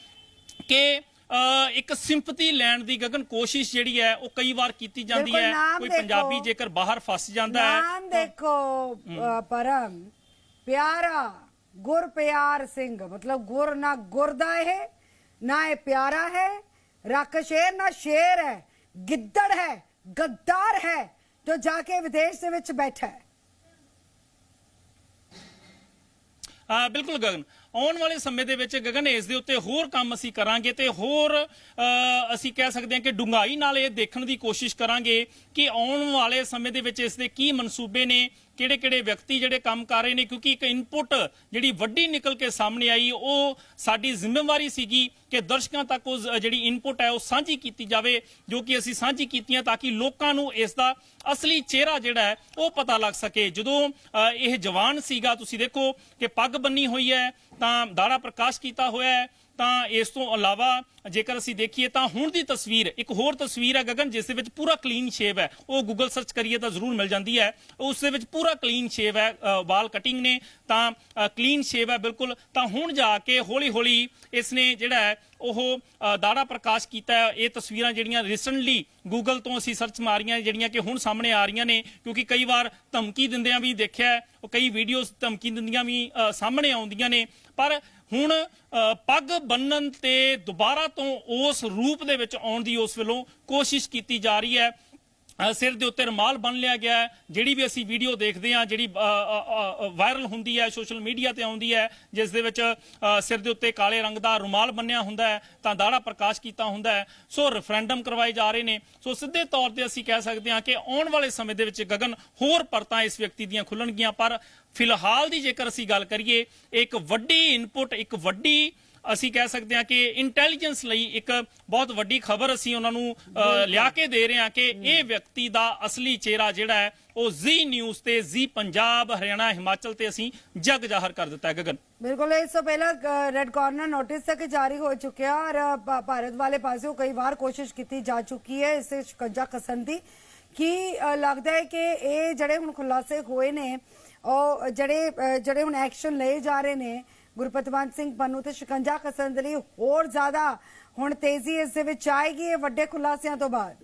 ਕਿ ਇੱਕ ਸਿੰਪਥੀ ਲੈਣ ਦੀ ਗਗਨ ਕੋਸ਼ਿਸ਼ ਜਿਹੜੀ ਹੈ ਉਹ ਕਈ ਵਾਰ ਕੀਤੀ ਜਾਂਦੀ ਹੈ। ਕੋਈ। ਪੰਜਾਬੀ ਜੇਕਰ ਬਾਹਰ ਫਸ ਜਾਂਦਾ ਹੈ ਨਾਮ ਦੇਖੋ ਪਰਮ। ਪਿਆਰਾ ਗੁਰਪਿਆਰ ਸਿੰਘ। ਮਤਲਬ ਗੁਰ ਨਾ ਗੁਰਦਾ ਹੈ ਨਾ ਇਹ ਪਿਆਰਾ ਹੈ। ਰੱਖ ਸ਼ੇਰ ਨਾ ਸ਼ੇਰ ਹੈ। ਗਿੱਦੜ ਹੈ ਗੱਦਾਰ ਹੈ ਜੋ ਜਾ ਕੇ ਵਿਦੇਸ਼ ਦੇ ਵਿੱਚ ਬੈਠਾ ਹੈ। ਹਾਂ ਬਿਲਕੁਲ ਗਗਨ। ਆਉਣ ਵਾਲੇ ਸਮੇਂ ਦੇ ਵਿੱਚ ਗਗਨ ਇਸ ਦੇ ਉੱਤੇ ਹੋਰ ਕੰਮ ਅਸੀਂ ਕਰਾਂਗੇ ਤੇ ਹੋਰ ਅ, ਅਸੀਂ ਕਹਿ ਸਕਦੇ ਹਾਂ ਕਿ ਡੂੰਘਾਈ ਨਾਲ ਇਹ ਦੇਖਣ ਦੀ ਕੋਸ਼ਿਸ਼ ਕਰਾਂਗੇ ਕਿ ਆਉਣ ਵਾਲੇ ਸਮੇਂ ਦੇ ਵਿੱਚ ਇਸ ਦੇ ਕੀ ਮਨਸੂਬੇ ਨੇ ਕਿਹੜੇ ਕਿਹੜੇ ਵਿਅਕਤੀ ਜਿਹੜੇ ਕੰਮ ਕਰ ਰਹੇ ਨੇ, ਕਿਉਂਕਿ ਇੱਕ ਇਨਪੁਟ ਜਿਹੜੀ ਵੱਡੀ ਨਿਕਲ ਕੇ ਸਾਹਮਣੇ ਆਈ, ਉਹ ਸਾਡੀ ਜ਼ਿੰਮੇਵਾਰੀ ਸੀਗੀ ਕਿ ਦਰਸ਼ਕਾਂ ਤੱਕ ਉਹ ਜਿਹੜੀ ਇਨਪੁਟ ਹੈ, ਉਹ ਸਾਂਝੀ ਕੀਤੀ ਜਾਵੇ, ਜੋ ਕਿ ਅਸੀਂ ਸਾਂਝੀ ਕੀਤੀਆਂ ਤਾਂ ਕਿ ਲੋਕਾਂ ਨੂੰ ਇਸ ਦਾ ਅਸਲੀ ਚਿਹਰਾ ਜਿਹੜਾ ਹੈ, ਉਹ ਪਤਾ ਲੱਗ ਸਕੇ। ਜਦੋਂ ਇਹ ਜਵਾਨ ਸੀਗਾ, ਤੁਸੀਂ ਦੇਖੋ ਕਿ ਪੱਗ ਬੰਨੀ ਹੋਈ ਹੈ, ਤਾਂ ਦਾੜਾ ਪ੍ਰਕਾਸ਼ ਕੀਤਾ ਹੋਇਆ ਹੈ ਤਾਂ ਇਸ ਤੋਂ ਇਲਾਵਾ ਜੇਕਰ ਅਸੀਂ ਦੇਖੀਏ ਤਾਂ ਹੁਣ ਦੀ ਤਸਵੀਰ, ਇੱਕ ਹੋਰ ਤਸਵੀਰ ਹੈ ਗਗਨ, ਜਿਸ ਦੇ ਵਿੱਚ ਪੂਰਾ ਕਲੀਨ ਸ਼ੇਵ ਹੈ। ਉਹ ਗੂਗਲ ਸਰਚ ਕਰੀਏ ਤਾਂ ਜ਼ਰੂਰ ਮਿਲ ਜਾਂਦੀ ਹੈ। ਉਸ ਦੇ ਵਿੱਚ ਪੂਰਾ ਕਲੀਨ ਸ਼ੇਵ ਹੈ ਵਾਲ ਕਟਿੰਗ ਨੇ। ਤਾਂ ਕਲੀਨ ਸ਼ੇਵ ਹੈ ਬਿਲਕੁਲ। ਤਾਂ ਹੁਣ ਜਾ ਕੇ ਹੌਲੀ ਹੌਲੀ ਇਸ ਨੇ ਜਿਹੜਾ ਹੈ, ਉਹ ਦਾੜਾ ਪ੍ਰਕਾਸ਼ ਕੀਤਾ ਇਹ ਤਸਵੀਰਾਂ ਜਿਹੜੀਆਂ ਰੀਸੈਂਟਲੀ ਗੂਗਲ ਤੋਂ ਅਸੀਂ ਸਰਚ ਮਾਰੀਆਂ, ਜਿਹੜੀਆਂ ਕਿ ਹੁਣ ਸਾਹਮਣੇ ਆ ਰਹੀਆਂ ਨੇ, ਕਿਉਂਕਿ ਕਈ ਵਾਰ ਧਮਕੀ ਦਿੰਦਿਆਂ ਵੀ ਦੇਖਿਆ ਉਹ ਕਈ ਵੀਡੀਓਜ਼ ਧਮਕੀ ਦਿੰਦੀਆਂ ਵੀ ਸਾਹਮਣੇ ਆਉਂਦੀਆਂ ਨੇ। ਪਰ ਹੁਣ ਅ, ਪੱਗ ਬੰਨਣ ਤੇ ਦੁਬਾਰਾ ਤੋਂ ਉਸ ਰੂਪ ਦੇ ਵਿੱਚ ਆਉਣ ਦੀ ਉਸ ਵੱਲੋਂ ਕੋਸ਼ਿਸ਼ ਕੀਤੀ ਜਾ ਰਹੀ ਹੈ। ਸਿਰ ਦੇ ਉੱਤੇ ਰਮਾਲ ਬੰਨ ਲਿਆ ਗਿਆ ਜਿਹੜੀ ਵੀ ਅਸੀਂ ਵੀਡੀਓ ਦੇਖਦੇ ਹਾਂ, ਜਿਹੜੀ ਵਾਇਰਲ ਹੁੰਦੀ ਹੈ ਸੋਸ਼ਲ ਮੀਡੀਆ ਤੇ ਆਉਂਦੀ ਹੈ, ਜਿਸ ਦੇ ਵਿੱਚ ਸਿਰ ਦੇ ਉੱਤੇ ਕਾਲੇ ਰੰਗ ਦਾ ਰੁਮਾਲ ਬੰਨਿਆ ਹੁੰਦਾ ਹੈ, ਤਾਂ ਦਾੜਾ ਪ੍ਰਕਾਸ਼ ਕੀਤਾ ਹੁੰਦਾ ਹੈ। ਸੋ ਰੈਫਰੈਂਡਮ ਕਰਵਾਏ ਜਾ ਰਹੇ ਨੇ। ਸੋ ਸਿੱਧੇ ਤੌਰ ਤੇ ਅਸੀਂ ਕਹਿ ਸਕਦੇ ਹਾਂ ਕਿ ਆਉਣ ਵਾਲੇ ਸਮੇਂ ਦੇ ਵਿੱਚ ਗਗਨ ਹੋਰ ਪਰਤਾਂ ਇਸ ਵਿਅਕਤੀ ਦੀਆਂ ਖੁੱਲਣਗੀਆਂ, ਪਰ ਫਿਲਹਾਲ ਦੀ ਜੇਕਰ ਅਸੀਂ ਗੱਲ ਕਰੀਏ, ਇੱਕ ਵੱਡੀ ਇਨਪੁਟ ਇੱਕ ਵੱਡੀ ਅਸੀਂ ਕਹਿ ਸਕਦੇ ਹਾਂ ਕਿ ਇੰਟੈਲੀਜੈਂਸ ਲਈ ਇੱਕ ਬਹੁਤ ਵੱਡੀ ਖਬਰ ਅਸੀਂ ਉਹਨਾਂ ਨੂੰ ਲਿਆ ਕੇ ਦੇ ਰਹੇ ਹਾਂ ਕਿ ਇਹ ਵਿਅਕਤੀ ਦਾ ਅਸਲੀ ਚਿਹਰਾ ਜਿਹੜਾ ਹੈ ਉਹ ਜ਼ੀ ਨਿਊਜ਼ ਤੇ ਜ਼ੀ ਪੰਜਾਬ ਹਰਿਆਣਾ ਹਿਮਾਚਲ ਤੇ ਅਸੀਂ ਜਗ ਜ਼ਾਹਰ ਕਰ ਦਿੱਤਾ ਹੈ ਗਗਨ। ਬਿਲਕੁਲ ਇਸ ਤੋਂ ਪਹਿਲਾਂ ਰੈੱਡ ਕਾਰਨਰ ਨੋਟਿਸ ਤੱਕ ਜਾਰੀ ਹੋ ਚੁੱਕਿਆ ਔਰ ਭਾਰਤ ਵਾਲੇ ਪਾਸਿਓਂ ਕਈ ਵਾਰ ਕੋਸ਼ਿਸ਼ ਕੀਤੀ ਜਾ ਚੁੱਕੀ ਹੈ ਇਸ ਸ਼ਿਕੰਜਾ ਕਸਣ ਦੀ ਕੀ ਲੱਗਦਾ ਹੈ ਕਿ ਇਹ ਜਿਹੜੇ ਹੁਣ ਖੁਲਾਸੇ ਹੋਏ ਨੇ ਉਹ ਜਿਹੜੇ ਜਿਹੜੇ ਹੁਣ ਐਕਸ਼ਨ ਲਏ ਜਾ ਰਹੇ ਨੇ ਗੁਰਪਤਵੰਤ ਸਿੰਘ ਪੰਨੂ ਤੇ ਸ਼ਿਕੰਜਾ ਕਸਣ ਦੇ ਲਈ ਹੋਰ ਜ਼ਿਆਦਾ ਹੁਣ ਤੇਜ਼ੀ ਇਸ ਦੇ ਵਿੱਚ ਆਏਗੀ ਇਹ ਵੱਡੇ ਖੁਲਾਸਿਆਂ ਤੋਂ ਬਾਅਦ।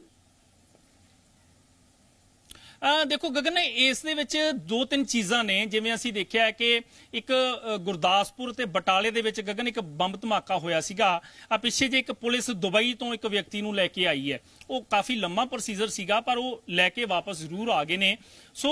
ਦੇਖੋ ਗਗਨ, ਇਸ ਦੇ ਵਿੱਚ ਦੋ ਤਿੰਨ ਚੀਜ਼ਾਂ ਨੇ, ਜਿਵੇਂ ਅਸੀਂ ਦੇਖਿਆ ਕਿ ਇੱਕ ਗੁਰਦਾਸਪੁਰ ਤੇ ਬਟਾਲੇ ਦੇ ਵਿੱਚ ਗਗਨ ਇੱਕ ਬੰਬ ਧਮਾਕਾ ਹੋਇਆ ਸੀਗਾ। ਆ ਪਿੱਛੇ ਜੇ ਇੱਕ ਪੁਲਿਸ ਦੁਬਈ ਤੋਂ ਇੱਕ ਵਿਅਕਤੀ ਨੂੰ ਲੈ ਕੇ ਆਈ ਹੈ। ਉਹ ਕਾਫੀ ਲੰਮਾ ਪ੍ਰੋਸੀਜਰ ਸੀਗਾ, ਪਰ ਉਹ ਲੈ ਕੇ ਵਾਪਸ ਜ਼ਰੂਰ ਆ ਗਏ ਨੇ। ਸੋ,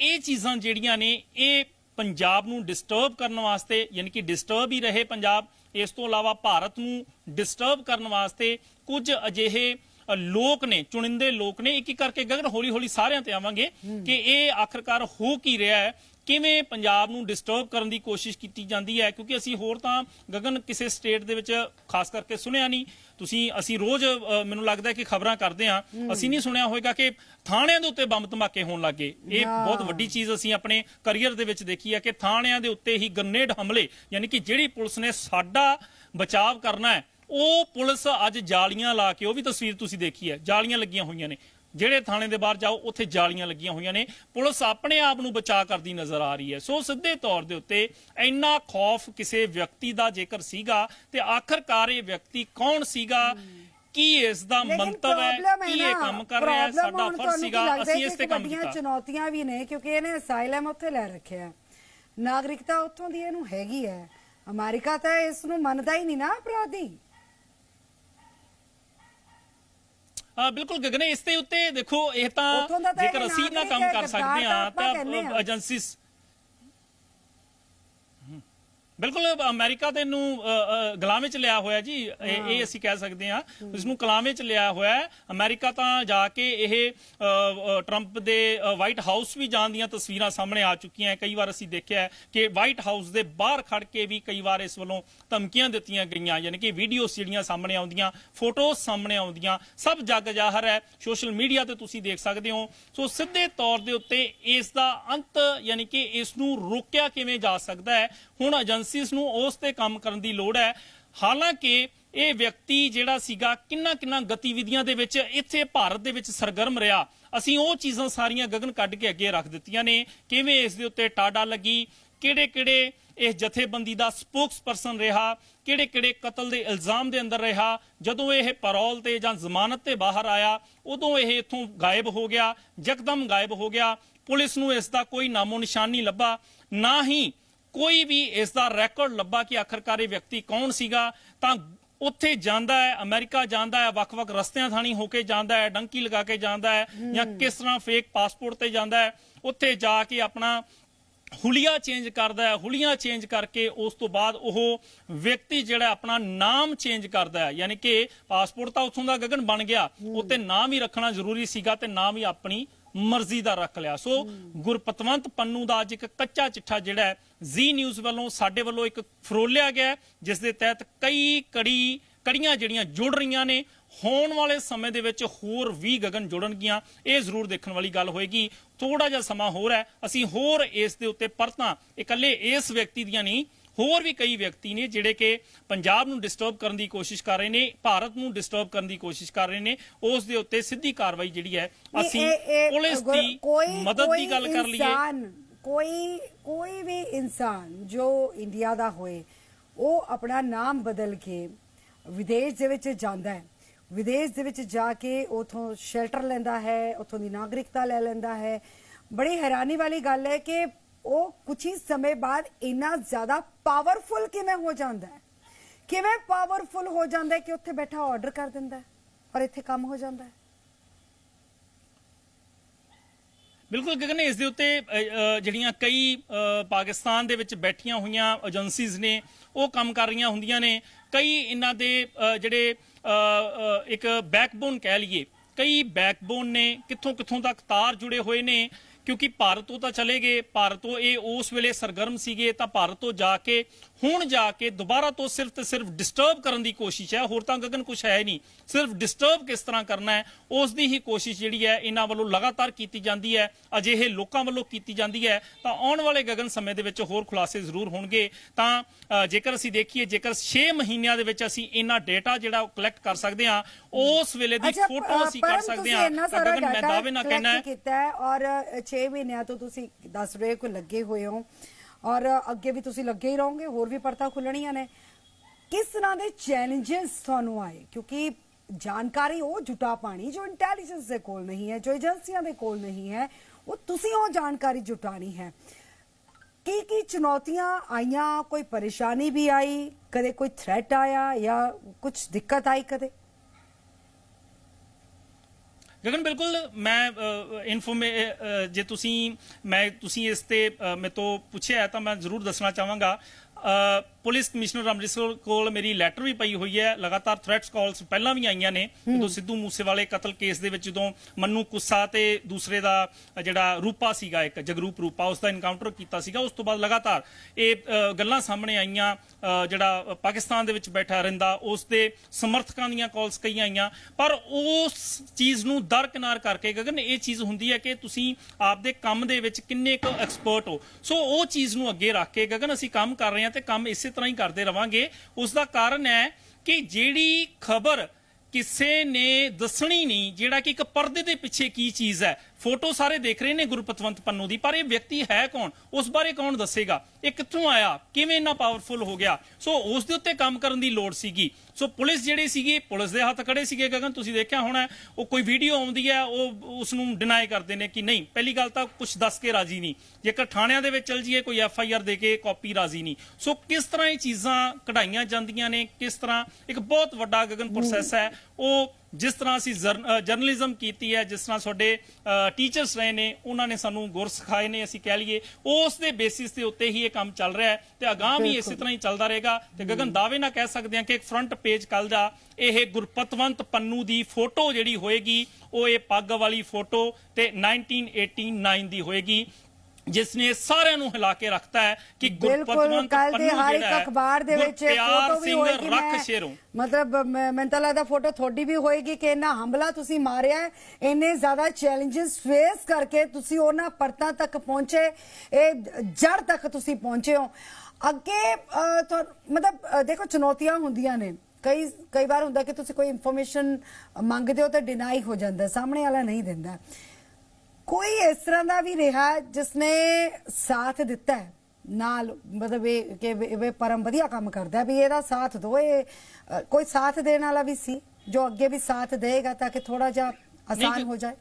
ਇਹ ਚੀਜ਼ਾਂ ਜਿਹੜੀਆਂ ਨੇ, ਇਹ ਪੰਜਾਬ ਨੂੰ ਡਿਸਟਰਬ ਕਰਨ ਵਾਸਤੇ ਯਾਨੀ ਕਿ ਡਿਸਟਰਬ ਹੀ ਰਹੇ ਪੰਜਾਬ ਇਸ ਤੋਂ ਇਲਾਵਾ ਭਾਰਤ ਨੂੰ ਡਿਸਟਰਬ ਕਰਨ ਵਾਸਤੇ ਕੁਝ ਅਜਿਹੇ ਲੋਕ ਨੇ ਚੁਣਿੰਦੇ ਲੋਕ ਨੇ ਇੱਕ ਇੱਕ ਕਰਕੇ ਗਗਨ ਹੌਲੀ ਹੌਲੀ ਸਾਰਿਆਂ ਤੇ ਆਵਾਂਗੇ ਕਿ ਇਹ ਆਖਰਕਾਰ ਹੋ ਕੀ ਰਿਹਾ ਹੈ। ਕਿਵੇਂ ਪੰਜਾਬ ਨੂੰ ਡਿਸਟਰਬ ਕਰਨ ਦੀ ਕੋਸ਼ਿਸ਼ ਕੀਤੀ ਜਾਂਦੀ ਹੈ? ਕਿਉਂਕਿ ਅਸੀਂ ਹੋਰ ਤਾਂ ਗਗਨ ਕਿਸੇ ਸਟੇਟ ਦੇ ਵਿੱਚ ਖਾਸ ਕਰਕੇ ਸੁਣਿਆ ਨਹੀਂ। ਤੁਸੀਂ ਅਸੀਂ ਰੋਜ਼ ਮੈਨੂੰ ਲੱਗਦਾ ਕਿ ਖਬਰਾਂ ਕਰਦੇ ਹਾਂ। ਅਸੀਂ ਨਹੀਂ ਸੁਣਿਆ ਹੋਵੇਗਾ ਕਿ ਥਾਣਿਆਂ ਦੇ ਉੱਤੇ ਬੰਬ ਧਮਾਕੇ ਹੋਣ ਲੱਗੇ ਇਹ ਬਹੁਤ ਵੱਡੀ ਚੀਜ਼ ਅਸੀਂ ਆਪਣੇ ਕੈਰੀਅਰ ਦੇ ਵਿੱਚ ਦੇਖੀ ਹੈ ਕਿ ਥਾਣਿਆਂ ਦੇ ਉੱਤੇ ਹੀ ਗ੍ਰਨੇਡ ਹਮਲੇ ਯਾਨੀ ਕਿ ਜਿਹੜੀ ਪੁਲਿਸ ਨੇ ਸਾਡਾ ਬਚਾਅ ਕਰਨਾ ਹੈ ਉਹ ਪੁਲਿਸ ਅੱਜ ਜਾਲੀਆਂ ਲਾ ਕੇ ਉਹ ਵੀ ਤਸਵੀਰ ਤੁਸੀਂ ਦੇਖੀ ਹੈ ਜਾਲੀਆਂ ਲੱਗੀਆਂ ਹੋਈਆਂ ਨੇ। ਜਿਹੜੇ ਥਾਣੇ ਦੇ ਬਾਹਰ ਜਾਓ ਉੱਥੇ ਜਾਲੀਆਂ ਲੱਗੀਆਂ ਹੋਈਆਂ ਨੇ। ਪੁਲਿਸ ਆਪਣੇ ਆਪ ਨੂੰ ਬਚਾ ਕਰਦੀ ਨਜ਼ਰ ਆ ਰਹੀ ਹੈ। ਸੋ ਸਿੱਧੇ ਤੌਰ ਦੇ ਉੱਤੇ ਇੰਨਾ ਖੌਫ ਕਿਸੇ ਵਿਅਕਤੀ ਦਾ ਜੇਕਰ ਸੀਗਾ ਤੇ ਆਖਰਕਾਰ ਇਹ ਵਿਅਕਤੀ ਕੌਣ ਸੀਗਾ? ਕੀ ਇਸ ਦਾ ਮੰਤਵ ਹੈ? ਕੀ ਇਹ ਕੰਮ ਕਰ ਰਿਹਾ ਹੈ? ਸਾਡਾ ਫਰਜ਼ ਸੀਗਾ ਅਸੀਂ ਇਸ ਤੇ ਕੰਮ ਕੀਤਾ। ਚੁਣੌਤੀਆਂ ਵੀ ਨੇ? ਕਿਉਂਕਿ ਇਹਨੇ ਅਸਾਈਲਮ ਉੱਥੇ ਲੈ ਰੱਖਿਆ। ਨਾਗਰਿਕਤਾ ਉੱਥੋਂ ਦੀ ਇਹਨੂੰ ਹੈਗੀ ਹੈ। ਅਮਰੀਕਾ ਤਾਂ ਇਸ ਨੂੰ ਮੰਨਦਾ ਹੀ ਨਹੀਂ ਨਾ ਅਪਰਾਧੀ ਹਾਂ ਬਿਲਕੁਲ ਗਗਨੇ ਇਸ ਦੇ ਉੱਤੇ ਦੇਖੋ ਇਹ ਤਾਂ ਤਾਂ ਜੇਕਰ ਅਸੀਂ ਨਾ ਕੰਮ ਕਰ ਸਕਦੇ ਤਾਂ ਕਹਿੰਦੇ ਤਾਂ। ਏਜੰਸੀਜ਼ ਬਿਲਕੁਲ ਅਮਰੀਕਾ ਦੇ ਨੂੰ ਗੁਲਾਮੇ ਚ ਲਿਆ ਹੋਇਆ ਜੀ। ਇਹ ਇਹ ਅਸੀਂ ਕਹਿ ਸਕਦੇ ਹਾਂ ਇਸ ਨੂੰ ਗੁਲਾਮੇ ਚ ਲਿਆ ਹੋਇਆ ਹੈ। ਅਮਰੀਕਾ ਤਾਂ ਜਾ ਕੇ ਇਹ ਟਰੰਪ ਦੇ ਵਾਈਟ ਹਾਊਸ ਵੀ ਜਾਣ ਦੀਆਂ ਤਸਵੀਰਾਂ ਸਾਹਮਣੇ ਆ ਚੁੱਕੀਆਂ ਹੈ। ਕਈ ਵਾਰ ਅਸੀਂ ਦੇਖਿਆ ਹੈ ਕਿ ਵਾਈਟ ਹਾਊਸ ਦੇ ਬਾਹਰ ਖੜ ਕੇ ਵੀ ਕਈ ਵਾਰ ਇਸ ਵੱਲੋਂ ਧਮਕੀਆਂ ਦਿੱਤੀਆਂ ਗਈਆਂ ਯਾਨੀ ਕਿ ਵੀਡੀਓਸ ਜਿਹੜੀਆਂ ਸਾਹਮਣੇ ਆਉਂਦੀਆਂ ਫੋਟੋਜ਼ ਸਾਹਮਣੇ ਆਉਂਦੀਆਂ ਸਭ ਜੱਗ ਜ਼ਾਹਰ ਹੈ। ਸੋਸ਼ਲ ਮੀਡੀਆ ਤੇ ਤੁਸੀਂ ਦੇਖ ਸਕਦੇ ਹੋ। ਸੋ ਸਿੱਧੇ ਤੌਰ ਦੇ ਉੱਤੇ ਇਸ ਦਾ ਅੰਤ ਯਾਨੀ ਕਿ ਇਸ ਨੂੰ ਰੋਕਿਆ ਕਿਵੇਂ ਜਾ ਸਕਦਾ ਹੈ? ਹੁਣ ਏਜੰਸੀਜ਼ ਨੂੰ ਉਸ ਤੇ ਕੰਮ ਕਰਨ ਦੀ ਲੋੜ ਹੈ। ਹਾਲਾਂਕਿ ਇਹ ਵਿਅਕਤੀ ਜਿਹੜਾ ਸੀਗਾ ਕਿੰਨਾ ਕਿੰਨਾ ਗਤੀਵਿਧੀਆਂ ਦੇ ਵਿੱਚ ਇੱਥੇ ਭਾਰਤ ਦੇ ਵਿੱਚ ਸਰਗਰਮ ਰਿਹਾ। ਅਸੀਂ ਉਹ ਚੀਜ਼ਾਂ ਸਾਰੀਆਂ ਗਗਨ ਕੱਢ ਕੇ ਅੱਗੇ ਰੱਖ ਦਿੱਤੀਆਂ ਨੇ। ਕਿਵੇਂ ਇਸ ਦੇ ਉੱਤੇ ਟਾਡਾ ਲੱਗੀ? ਕਿਹੜੇ ਕਿਹੜੇ ਇਸ ਜਥੇਬੰਦੀ ਦਾ ਸਪੋਕਸਪਰਸਨ ਰਿਹਾ? ਕਿਹੜੇ ਕਿਹੜੇ ਕਤਲ ਦੇ ਇਲਜ਼ਾਮ ਦੇ ਅੰਦਰ ਰਿਹਾ? ਜਦੋਂ ਇਹ ਪੈਰੋਲ ਤੇ ਜਾਂ ਜ਼ਮਾਨਤ ਤੇ ਬਾਹਰ ਆਇਆ, ਉਦੋਂ ਇਹ ਇੱਥੋਂ ਗਾਇਬ ਹੋ ਗਿਆ ਯਕਦਮ ਗਾਇਬ ਹੋ ਗਿਆ। ਪੁਲਿਸ ਨੂੰ ਇਸ ਦਾ ਕੋਈ ਨਾਮੋ ਨਿਸ਼ਾਨ ਨਹੀਂ ਲੱਭਾ। ਨਾ ਹੀ ਕੋਈ ਵੀ ਇਸ ਦਾ ਰੈਕੋਰਡ ਲੱਭਾ ਕਿ ਆਖਰਕਾਰ ਇਹ ਵਿਅਕਤੀ ਕੌਣ ਸੀਗਾ ਤਾਂ ਉੱਥੇ ਜਾਂਦਾ ਹੈ ਅਮਰੀਕਾ ਜਾਂਦਾ ਹੈ ਵੱਖ-ਵੱਖ ਰਸਤਿਆਂ ਥਾਣੀ ਹੋ ਕੇ ਜਾਂਦਾ ਹੈ ਡੰਕੀ ਲਗਾ ਕੇ ਜਾਂਦਾ ਹੈ ਜਾਂ ਕਿਸ ਤਰ੍ਹਾਂ ਫੇਕ ਪਾਸਪੋਰਟ ਤੇ ਜਾਂਦਾ ਹੈ ਉੱਥੇ ਜਾ ਕੇ ਆਪਣਾ ਹੁਲੀਆ ਚੇਂਜ ਕਰਦਾ ਹੈ ਹੁਲੀਆ ਚੇਂਜ ਕਰਕੇ ਉਸ ਤੋਂ ਬਾਅਦ ਉਹ ਵਿਅਕਤੀ ਜਿਹੜਾ ਆਪਣਾ ਨਾਮ ਚੇਂਜ ਕਰਦਾ ਹੈ ਯਾਨੀ ਕਿ ਪਾਸਪੋਰਟ ਤਾਂ ਉੱਥੋਂ ਦਾ ਗਗਨ ਬਣ ਗਿਆ ਉੱਤੇ ਨਾਮ ਹੀ ਰੱਖਣਾ ਜ਼ਰੂਰੀ ਸੀਗਾ ਤੇ ਨਾਮ ਹੀ ਆਪਣੀ ਮਰਜ਼ੀ ਦਾ ਰੱਖ ਲਿਆ। ਸੋ ਗੁਰਪਤਵੰਤ ਪੰਨੂ ਦਾ ਅੱਜ ਇੱਕ ਕੱਚਾ ਚਿੱਠਾ ਜਿਹੜਾ ਜ਼ੀ ਨਿਊਜ਼ ਵੱਲੋਂ ਸਾਡੇ ਵੱਲੋਂ ਇੱਕ ਫਰੋਲਿਆ ਗਿਆ ਜਿਸ ਦੇ ਤਹਿਤ ਕਈ ਕੜੀ ਕੜੀਆਂ ਜਿਹੜੀਆਂ ਜੁੜ ਰਹੀਆਂ ਨੇ ਹੋਣ ਵਾਲੇ ਸਮੇਂ ਦੇ ਵਿੱਚ ਹੋਰ ਵੀ ਗਗਨ ਜੁੜਨਗੀਆਂ। ਇਹ ਜ਼ਰੂਰ ਦੇਖਣ ਵਾਲੀ ਗੱਲ ਹੋਏਗੀ। ਥੋੜਾ ਜਿਹਾ ਸਮਾਂ ਹੋਰ ਹੈ। ਅਸੀਂ ਹੋਰ ਇਸ ਦੇ ਉੱਤੇ ਪਰਤਾਂ। ਇਕੱਲੇ ਇਸ ਵਿਅਕਤੀ ਦੀਆਂ ਨਹੀਂ ਹੋਰ ਵੀ ਕਈ ਵਿਅਕਤੀ ਨੇ ਜਿਹੜੇ ਕਿ ਪੰਜਾਬ ਨੂੰ ਡਿਸਟਰਬ ਕਰਨ ਦੀ ਕੋਸ਼ਿਸ਼ ਕਰ ਰਹੇ ਨੇ ਭਾਰਤ ਨੂੰ ਡਿਸਟਰਬ ਕਰਨ ਦੀ ਕੋਸ਼ਿਸ਼ ਕਰ ਰਹੇ ਨੇ ਉਸ ਦੇ ਉੱਤੇ ਸਿੱਧੀ ਕਾਰਵਾਈ ਜਿਹੜੀ ਹੈ ਅਸੀਂ ਪੁਲਿਸ ਦੀ ਮਦਦ ਦੀ ਗੱਲ ਕਰ ਲਈਏ। ਕੋਈ ਕੋਈ ਵੀ ਇਨਸਾਨ ਜੋ ਇੰਡੀਆ ਦਾ ਹੋਏ ਉਹ ਆਪਣਾ ਨਾਮ ਬਦਲ ਕੇ ਵਿਦੇਸ਼ ਦੇ ਵਿੱਚ ਜਾਂਦਾ ਹੈ। ਵਿਦੇਸ਼ ਦੇ ਵਿੱਚ ਜਾ ਕੇ ਉਥੋਂ ਸ਼ੈਲਟਰ ਲੈਂਦਾ ਹੈ ਉਥੋਂ ਦੀ ਨਾਗਰਿਕਤਾ ਲੈ ਲੈਂਦਾ ਹੈ। ਬੜੀ ਹੈਰਾਨੀ ਵਾਲੀ ਗੱਲ ਹੈ ਕਿ ਉਹ ਕੁਝ ਹੀ ਸਮੇਂ ਬਾਅਦ ਇੰਨਾ ਜ਼ਿਆਦਾ ਪਾਵਰਫੁਲ ਕਿਵੇਂ ਹੋ ਜਾਂਦਾ ਹੈ? ਕਿਵੇਂ ਪਾਵਰਫੁਲ ਹੋ ਜਾਂਦਾ ਹੈ ਕਿ ਉੱਥੇ ਬੈਠਾ ਆਰਡਰ ਕਰ ਦਿੰਦਾ ਹੈ ਔਰ ਇੱਥੇ ਕੰਮ ਹੋ ਜਾਂਦਾ ਹੈ? ਬਿਲਕੁਲ ਗਗਨ ਇਸ ਦੇ ਉੱਤੇ ਜਿਹੜੀਆਂ ਕਈ ਪਾਕਿਸਤਾਨ ਦੇ ਵਿੱਚ ਬੈਠੀਆਂ ਹੋਈਆਂ ਏਜੰਸੀਜ਼ ਨੇ ਉਹ ਕੰਮ ਕਰ ਰਹੀਆਂ ਹੁੰਦੀਆਂ ਨੇ। ਕਈ ਇਹਨਾਂ ਦੇ ਜਿਹੜੇ ਅ, ਇੱਕ ਬੈਕਬੋਨ ਕਹਿ ਲਈਏ ਕਈ ਬੈਕਬੋਨ ਨੇ ਕਿੱਥੋਂ ਕਿੱਥੋਂ ਤੱਕ ਤਾਰ ਜੁੜੇ ਹੋਏ ਨੇ। ਕਿਉਂਕਿ ਭਾਰਤ ਤੋਂ ਤਾਂ ਚਲੇ ਗਏ, ਭਾਰਤ ਤੋਂ ਇਹ ਉਸ ਵੇਲੇ ਸਰਗਰਮ ਸੀਗੇ, ਤਾਂ ਭਾਰਤ ਤੋਂ ਜਾ ਕੇ ਹੁਣ ਜਾ ਕੇ ਦੁਬਾਰਾ ਤੋਂ ਸਿਰਫ ਤੇ ਸਿਰਫ ਡਿਸਟਰਬ ਕਰਨ ਦੀ ਕੋਸ਼ਿਸ਼ ਹੈ। ਹੋਰ ਤਾਂ ਗਗਨ ਕੁਝ ਹੈ ਨਹੀਂ। ਸਿਰਫ ਡਿਸਟਰਬ ਕਿਸ ਤਰ੍ਹਾਂ ਕਰਨਾ ਹੈ ਉਸ ਦੀ ਹੀ ਕੋਸ਼ਿਸ਼ ਜਿਹੜੀ ਹੈ ਇਹਨਾਂ ਵੱਲੋਂ ਲਗਾਤਾਰ ਕੀਤੀ ਜਾਂਦੀ ਹੈ। ਅਜਿਹੇ ਲੋਕਾਂ ਵੱਲੋਂ ਕੀਤੀ ਜਾਂਦੀ ਹੈ। ਤਾਂ ਆਉਣ ਵਾਲੇ ਗਗਨ ਸਮੇਂ ਦੇ ਵਿੱਚ ਹੋਰ ਖੁਲਾਸੇ ਜ਼ਰੂਰ ਹੋਣਗੇ। ਤਾਂ ਜੇਕਰ ਅਸੀਂ ਦੇਖੀਏ ਜੇਕਰ 6 ਮਹੀਨਿਆਂ ਦੇ ਵਿੱਚ ਅਸੀਂ ਇਹਨਾਂ ਡੇਟਾ ਜਿਹੜਾ ਉਹ ਕਲੈਕਟ ਕਰ ਸਕਦੇ ਹਾਂ ਉਸ ਵੇਲੇ ਦੀ ਫੋਟੋ ਅਸੀਂ ਕਰ ਸਕਦੇ ਹਾਂ। ਤਾਂ ਗਗਨ ਮੈਂ ਦਾਅਵੇ ਨਾਲ ਕਹਿਣਾ ਹੈ। ਔਰ 6 ਮਹੀਨਿਆਂ ਤੋਂ ਤੁਸੀਂ ਦੱਸ ਰਹੇ ਕੋ ਲੱਗੇ ਹੋਏ ਹੋ। ਔਰ ਅੱਗੇ ਵੀ ਤੁਸੀਂ ਲੱਗੇ ਹੀ ਰਹੋਗੇ, ਹੋਰ ਵੀ ਪਰਤਾ ਖੁੱਲਣੀਆਂ ਨੇ। ਕਿਸ ਤਰ੍ਹਾਂ ਦੇ ਚੈਲੰਜਸ ਤੁਹਾਨੂੰ ਆਏ? ਕਿਉਂਕਿ ਜਾਣਕਾਰੀ ਉਹ ਜੁਟਾ ਪਾਣੀ ਜੋ ਇੰਟੈਲੀਜੈਂਸ ਦੇ ਕੋਲ ਨਹੀਂ ਹੈ, ਜੋ ਏਜੰਸੀਆਂ ਦੇ ਕੋਲ ਨਹੀਂ ਹੈ, ਉਹ ਤੁਸੀਂ ਉਹ ਜਾਣਕਾਰੀ ਜੁਟਾਣੀ ਹੈ। ਕੀ ਕੀ ਚੁਣੌਤੀਆਂ ਆਈਆਂ? ਕੋਈ ਪਰੇਸ਼ਾਨੀ ਵੀ ਆਈ? ਕਦੇ ਕੋਈ ਥ੍ਰੈਟ ਆਇਆ ਜਾਂ ਕੁਝ ਦਿੱਕਤ ਆਈ ਕਦੇ? ਗਗਨ, ਬਿਲਕੁਲ ਮੈਂ ਇਨਫੋਰਮੇ ਜੇ ਤੁਸੀਂ, ਮੈਂ, ਤੁਸੀਂ ਇਸ ਤੇ ਮੇਰੇ ਤੋਂ ਪੁੱਛਿਆ ਤਾਂ ਮੈਂ ਜ਼ਰੂਰ ਦੱਸਣਾ ਚਾਹਾਂਗਾ। ਪੁਲਿਸ ਕਮਿਸ਼ਨਰ ਅੰਮ੍ਰਿਤਸਰ ਕੋਲ ਮੇਰੀ ਲੈਟਰ ਵੀ ਪਈ ਹੋਈ ਹੈ। ਲਗਾਤਾਰ ਥ੍ਰੈਟਸ ਕਾਲਸ ਪਹਿਲਾਂ ਵੀ ਆਈਆਂ ਨੇ। ਜਦੋਂ ਸਿੱਧੂ ਮੂਸੇਵਾਲੇ ਕਤਲ ਕੇਸ ਦੇ ਵਿੱਚ ਜਦੋਂ ਮੰਨੂ ਕੁੱਸਾ ਤੇ ਦੂਸਰੇ ਦਾ ਜਿਹੜਾ ਰੂਪਾ ਸੀਗਾ ਇੱਕ ਜਗਰੂਪ ਰੂਪਾ ਉਸ ਦਾ ਇਨਕਾਊਂਟਰ ਕੀਤਾ ਸੀਗਾ। ਉਸ ਤੋਂ ਬਾਅਦ ਲਗਾਤਾਰ ਇਹ ਗੱਲਾਂ ਸਾਹਮਣੇ ਆਈਆਂ। ਜਿਹੜਾ ਪਾਕਿਸਤਾਨ ਦੇ ਵਿੱਚ ਬੈਠਾ ਰਹਿੰਦਾ ਉਸ ਦੇ ਸਮਰਥਕਾਂ ਦੀਆਂ ਕਾਲਸ ਕਈ ਆਈਆਂ। ਪਰ ਉਸ ਚੀਜ਼ ਨੂੰ ਦਰਕਿਨਾਰ ਕਰਕੇ ਗਗਨ ਇਹ ਚੀਜ਼ ਹੁੰਦੀ ਹੈ ਕਿ ਤੁਸੀਂ ਆਪਦੇ ਕੰਮ ਦੇ ਵਿੱਚ ਕਿੰਨੇ ਕੁ ਐਕਸਪਰਟ ਹੋ। ਸੋ ਉਹ ਚੀਜ਼ ਨੂੰ ਅੱਗੇ ਰੱਖ ਕੇ ਗਗਨ ਅਸੀਂ ਕੰਮ ਕਰ ਰਹੇ ਹਾਂ ਤੇ ਕੰਮ ਇਸੇ ਤਰ੍ਹਾਂ ਹੀ ਕਰਦੇ ਰਵਾਂਗੇ। ਉਸ ਦਾ ਕਾਰਨ ਹੈ ਕਿ ਜਿਹੜੀ ਖਬਰ ਕਿਸੇ ਨੇ ਦੱਸਣੀ ਨਹੀਂ, ਜਿਹੜਾ ਕਿ ਇੱਕ ਪਰਦੇ ਦੇ ਪਿੱਛੇ ਕੀ ਚੀਜ਼ ਹੈ ਫੋਟੋ ਸਾਰੇ ਦੇਖ ਰਹੇ ਨੇ ਗੁਰਪਤਵੰਤ ਪੰਨੂ ਦੀ ਪਰ ਇਹ ਵਿਅਕਤੀ ਹੈ ਕੌਣ? ਉਸ ਬਾਰੇ ਕੌਣ ਦੱਸੇਗਾ? ਇਹ ਕਿੱਥੋਂ ਆਇਆ? ਕਿਵੇਂ ਇੰਨਾ ਪਾਵਰਫੁਲ ਹੋ ਗਿਆ? ਸੋ ਉਸ ਦੇ ਉੱਤੇ ਕੰਮ ਕਰਨ ਦੀ ਲੋੜ ਸੀਗੀ। ਸੋ ਪੁਲਿਸ ਜਿਹੜੀ ਸੀਗੀ ਪੁਲਿਸ ਦੇ ਹੱਥ ਖੜੇ ਸੀਗੇ ਗਗਨ ਤੁਸੀਂ ਦੇਖਿਆ ਹੋਣਾ ਉਹ ਕੋਈ ਵੀਡੀਓ ਆਉਂਦੀ ਹੈ ਉਹ ਉਸ ਨੂੰ ਡਿਨਾਈ ਕਰਦੇ ਨੇ ਕਿ ਨਹੀਂ ਪਹਿਲੀ ਗੱਲ ਤਾਂ ਕੁਝ ਦੱਸ ਕੇ ਰਾਜੀ ਨਹੀਂ। ਜੇਕਰ ਥਾਣਿਆਂ ਦੇ ਵਿੱਚ ਚਲ ਜੀਏ ਕੋਈ ਐਫ ਆਈ ਆਰ ਦੇ ਕੇ ਕਾਪੀ ਰਾਜੀ ਨਹੀਂ। ਸੋ ਕਿਸ ਤਰ੍ਹਾਂ ਇਹ ਚੀਜ਼ਾਂ ਕਢਾਈਆਂ ਜਾਂਦੀਆਂ ਨੇ ਕਿਸ ਤਰ੍ਹਾਂ ਇੱਕ ਬਹੁਤ ਵੱਡਾ ਗਗਨ ਪ੍ਰੋਸੈਸ ਹੈ ਉਹ ਜਿਸ ਤਰ੍ਹਾਂ ਅਸੀਂ ਜਰਨਲਿਜ਼ਮ ਕੀਤੀ ਹੈ ਜਿਸ ਤਰ੍ਹਾਂ ਤੁਹਾਡੇ ਟੀਚਰਸ ਰਹੇ ਨੇ ਉਹਨਾਂ ਨੇ ਸਾਨੂੰ ਗੁਰ ਸਿਖਾਏ ਨੇ ਅਸੀਂ ਕਹਿ ਲਈਏ ਉਸ ਦੇ ਬੇਸਿਸ ਦੇ ਉੱਤੇ ਹੀ ਇਹ ਕੰਮ ਚੱਲ ਰਿਹਾ ਹੈ ਤੇ ਅਗਾਂਹ ਵੀ ਇਸੇ ਤਰ੍ਹਾਂ ਹੀ ਚੱਲਦਾ ਰਹੇਗਾ ਤੇ ਗਗਨ ਦਾਅਵੇ ਨਾਲ ਕਹਿ ਸਕਦੇ ਹਾਂ ਕਿ ਇੱਕ ਫਰੰਟ ਪੇਜ ਕੱਲ ਦਾ ਇਹ ਗੁਰਪਤਵੰਤ ਪੰਨੂ ਦੀ ਫੋਟੋ ਜਿਹੜੀ ਹੋਏਗੀ ਉਹ ਇਹ ਪੱਗ ਵਾਲੀ ਫੋਟੋ ਤੇ 1989 ਦੀ ਹੋਏਗੀ। ਜਿਸ ਨੇ ਸਾਰਿਆਂ ਨੂੰ ਹਿਲਾ ਕੇ ਰੱਖਤਾ ਹੈ ਕਿ ਗੁਰਪਤਵੰਤ ਪੰਨੂ ਇੱਕ ਜਿਹੜਾ ਹੈ, ਅਖਬਾਰ ਦੇ ਵਿੱਚ ਫੋਟੋ ਵੀ ਹੋਏਗੀ ਰੱਖ ਸ਼ੇਰੋਂ। ਮਤਲਬ ਮੈਨੂੰ ਤਾਂ ਲੱਗਦਾ ਫੋਟੋ ਤੁਹਾਡੀ ਵੀ ਹੋਏਗੀ ਕਿ ਇੰਨਾ ਹਮਲਾ ਤੁਸੀਂ ਮਾਰਿਆ ਹੈ ਇੰਨੇ ਜ਼ਿਆਦਾ ਚੈਲੰਜਸ ਫੇਸ ਕਰਕੇ ਤੁਸੀਂ ਉਹਨਾਂ ਪਰਤਾਂ ਤੱਕ ਪਹੁੰਚੇ ਇਹ ਜੜ ਤੱਕ ਤੁਸੀਂ ਪਹੁੰਚੇ ਹੋ। ਅੱਗੇ ਮਤਲਬ ਦੇਖੋ ਚੁਣੌਤੀਆਂ ਹੁੰਦੀਆਂ ਨੇ। ਕਈ ਕਈ ਵਾਰ ਹੁੰਦਾ ਕਿ ਤੁਸੀਂ ਕੋਈ ਇਨਫੋਰਮੇਸ਼ਨ ਮੰਗਦੇ ਹੋ ਤਾਂ ਡਿਨਾਈ ਹੋ ਜਾਂਦਾ ਸਾਹਮਣੇ ਵਾਲਾ ਨਹੀਂ ਦਿੰਦਾ। ਕੋਈ ਇਸ ਤਰ੍ਹਾਂ ਦਾ ਵੀ ਰਿਹਾ ਜਿਸਨੇ ਸਾਥ ਦਿੱਤਾ ਹੈ। ਨਾਲ ਮਤਲਬ ਇਹ ਕਿ ਵੀ ਪਰਮ ਵਧੀਆ ਕੰਮ ਕਰਦਾ ਵੀ ਇਹਦਾ ਸਾਥ ਦੋ ਇਹ ਅ, ਕੋਈ ਸਾਥ ਦੇਣ ਵਾਲਾ ਵੀ ਸੀ ਜੋ ਅੱਗੇ ਵੀ ਸਾਥ ਦੇਗਾ ਤਾਂ ਕਿ ਥੋੜਾ ਜਿਹਾ ਆਸਾਨ ਹੋ ਜਾਏ?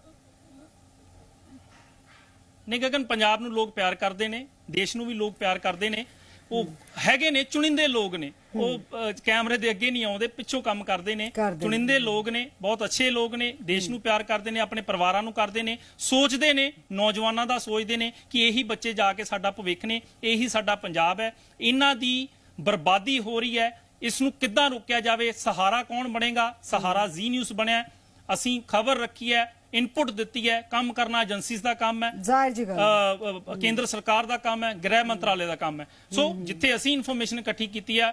ਨਹੀਂ ਗਗਨ ਪੰਜਾਬ ਨੂੰ ਲੋਕ ਪਿਆਰ ਕਰਦੇ ਨੇ ਦੇਸ਼ ਨੂੰ ਵੀ ਲੋਕ ਪਿਆਰ ਕਰਦੇ ਨੇ ਉਹ ਹੈਗੇ ਨੇ ਚੁਣਿੰਦੇ ਲੋਕ ਨੇ। ਉਹ ਕੈਮਰੇ ਦੇ ਅੱਗੇ ਨਹੀਂ ਆਉਂਦੇ ਪਿੱਛੋਂ ਕੰਮ ਕਰਦੇ ਨੇ। ਕਰਦੇ। ਚੁਣਿੰਦੇ ਲੋਕ ਨੇ ਬਹੁਤ ਅੱਛੇ ਲੋਕ ਨੇ ਦੇਸ਼ ਨੂੰ ਪਿਆਰ ਕਰਦੇ ਨੇ ਆਪਣੇ ਪਰਿਵਾਰਾਂ ਨੂੰ ਕਰਦੇ ਨੇ। ਸੋਚਦੇ ਨੇ ਨੌਜਵਾਨਾਂ ਦਾ ਸੋਚਦੇ ਨੇ ਕਿ ਇਹੀ ਬੱਚੇ ਜਾ ਕੇ ਸਾਡਾ ਭਵਿੱਖ ਨੇ ਇਹੀ ਸਾਡਾ ਪੰਜਾਬ ਹੈ। ਇਹਨਾਂ ਦੀ ਬਰਬਾਦੀ ਹੋ ਰਹੀ ਹੈ। ਇਸ ਨੂੰ ਕਿੱਦਾਂ ਰੋਕਿਆ ਜਾਵੇ? ਸਹਾਰਾ ਕੌਣ ਬਣੇਗਾ? ਸਹਾਰਾ ਜ਼ੀ ਨਿਊਜ਼ ਬਣਿਆ। ਅਸੀਂ ਖਬਰ ਰੱਖੀ ਹੈ ਇਨਪੁਟ ਦਿੱਤੀ ਹੈ ਕੰਮ ਕਰਨਾ ਏਜੰਸੀਜ਼ ਦਾ ਕੰਮ ਹੈ ਜ਼ਾਹਿਰ ਜੀ ਗੱਲ ਅ, ਕੇਂਦਰ ਸਰਕਾਰ ਦਾ ਕੰਮ ਹੈ ਗ੍ਰਹਿ ਮੰਤਰਾਲੇ ਦਾ ਕੰਮ ਹੈ। ਸੋ ਜਿੱਥੇ ਅਸੀਂ ਇਨਫੋਰਮੇਸ਼ਨ ਇਕੱਠੀ ਕੀਤੀ ਹੈ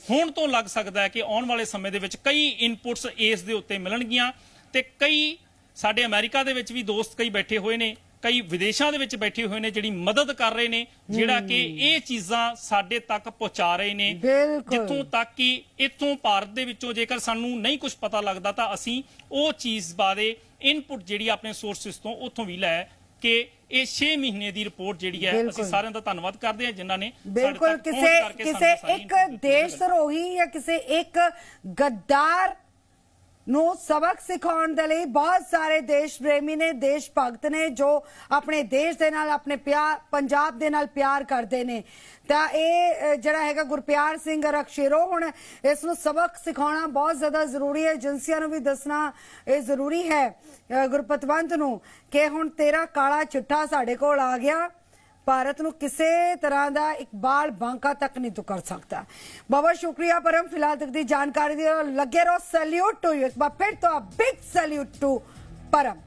ਹੁਣ ਤੋਂ ਲੱਗ ਸਕਦਾ ਹੈ ਕਿ ਆਉਣ ਵਾਲੇ ਸਮੇਂ ਦੇ ਵਿੱਚ ਕਈ ਇਨਪੁਟਸ ਇਸ ਦੇ ਉੱਤੇ ਮਿਲਣਗੀਆਂ ਤੇ ਕਈ ਸਾਡੇ ਅਮਰੀਕਾ ਦੇ ਵਿੱਚ ਵੀ ਦੋਸਤ ਕਈ ਬੈਠੇ ਹੋਏ ਨੇ। ਕਈ ਵਿਦੇਸ਼ਾਂ ਦੇ ਵਿੱਚ ਬੈਠੇ ਹੋਏ ਨੇ ਜਿਹੜੀ ਮਦਦ ਕਰ ਰਹੇ ਨੇ ਜਿਹੜਾ ਕਿ ਇਹ ਚੀਜ਼ਾਂ ਸਾਡੇ ਤੱਕ ਪਹੁੰਚਾ ਰਹੇ ਨੇ। ਜਿੱਥੋਂ ਤੱਕ ਕਿ ਇੱਥੋਂ ਭਾਰਤ ਦੇ ਵਿੱਚੋਂ ਜੇਕਰ ਸਾਨੂੰ ਨਹੀਂ ਕੁਝ ਪਤਾ ਲੱਗਦਾ ਤਾਂ ਅਸੀਂ ਉਹ ਚੀਜ਼ ਬਾਰੇ ਇਨਪੁਟ ਜਿਹੜੀ ਆਪਣੇ ਸੋਰਸਸ ਤੋਂ ਉੱਥੋਂ ਵੀ ਲੈ ਕਿ ਇਹ 6 ਮਹੀਨੇ ਦੀ ਰਿਪੋਰਟ ਜਿਹੜੀ ਹੈ। ਅਸੀਂ ਸਾਰਿਆਂ ਦਾ ਧੰਨਵਾਦ ਕਰਦੇ ਹਾਂ ਜਿਨ੍ਹਾਂ ਨੇ ਬਿਲਕੁਲ ਕਿਸੇ ਕਿਸੇ ਇੱਕ ਦੇਸ਼ ਦਿੱਤੀ ਹੈ। ਧਰੋਹੀ ਜਾਂ ਕਿਸੇ ਇੱਕ ਗੱਦਾਰ ਨੂੰ ਸਬਕ ਸਿਖਾਉਣ ਦੇ ਲਈ ਬਹੁਤ ਸਾਰੇ ਦੇਸ਼ ਪ੍ਰੇਮੀ ਨੇ, ਦੇਸ਼ ਭਗਤ ਨੇ ਜੋ ਆਪਣੇ ਦੇਸ਼ ਦੇ ਨਾਲ, ਆਪਣੇ ਪਿਆਰ, ਪੰਜਾਬ ਦੇ ਨਾਲ ਪਿਆਰ ਕਰਦੇ ਨੇ। ਤਾਂ ਇਹ ਜਿਹੜਾ ਹੈਗਾ ਗੁਰਪਿਆਰ ਸਿੰਘ ਰਖਸ਼ੇਰੋ ਹੁਣ ਇਸ ਨੂੰ ਸਬਕ ਸਿਖਾਉਣਾ ਬਹੁਤ ਜ਼ਿਆਦਾ ਜ਼ਰੂਰੀ ਹੈ। ਏਜੰਸੀਆਂ ਨੂੰ ਵੀ ਦੱਸਣਾ ਇਹ ਜ਼ਰੂਰੀ ਹੈ ਗੁਰਪਤਵੰਤ ਨੂੰ ਕਿ ਹੁਣ ਤੇਰਾ ਕਾਲਾ ਚਿੱਠਾ ਸਾਡੇ ਕੋਲ ਆ ਗਿਆ। ਭਾਰਤ ਨੂੰ ਕਿਸੇ ਤਰ੍ਹਾਂ ਦਾ ਇਕਬਾਲ ਬਾਂਕਾ ਤੱਕ ਨਹੀਂ ਤੋ ਕਰ ਸਕਦਾ। ਬਹੁਤ ਸ਼ੁਕਰੀਆ ਪਰਮ। ਫਿਲਹਾਲ ਤੱਕ ਦੀ ਜਾਣਕਾਰੀ ਦੇ ਲੱਗੇ ਰਹੋ। ਸੈਲੂਟ ਟੂ ਯੂ ਇੱਕ ਵਾਰ ਫਿਰ ਤੋਂ ਬਿਗ ਸੈਲੂਟ ਟੂ ਪਰਮ।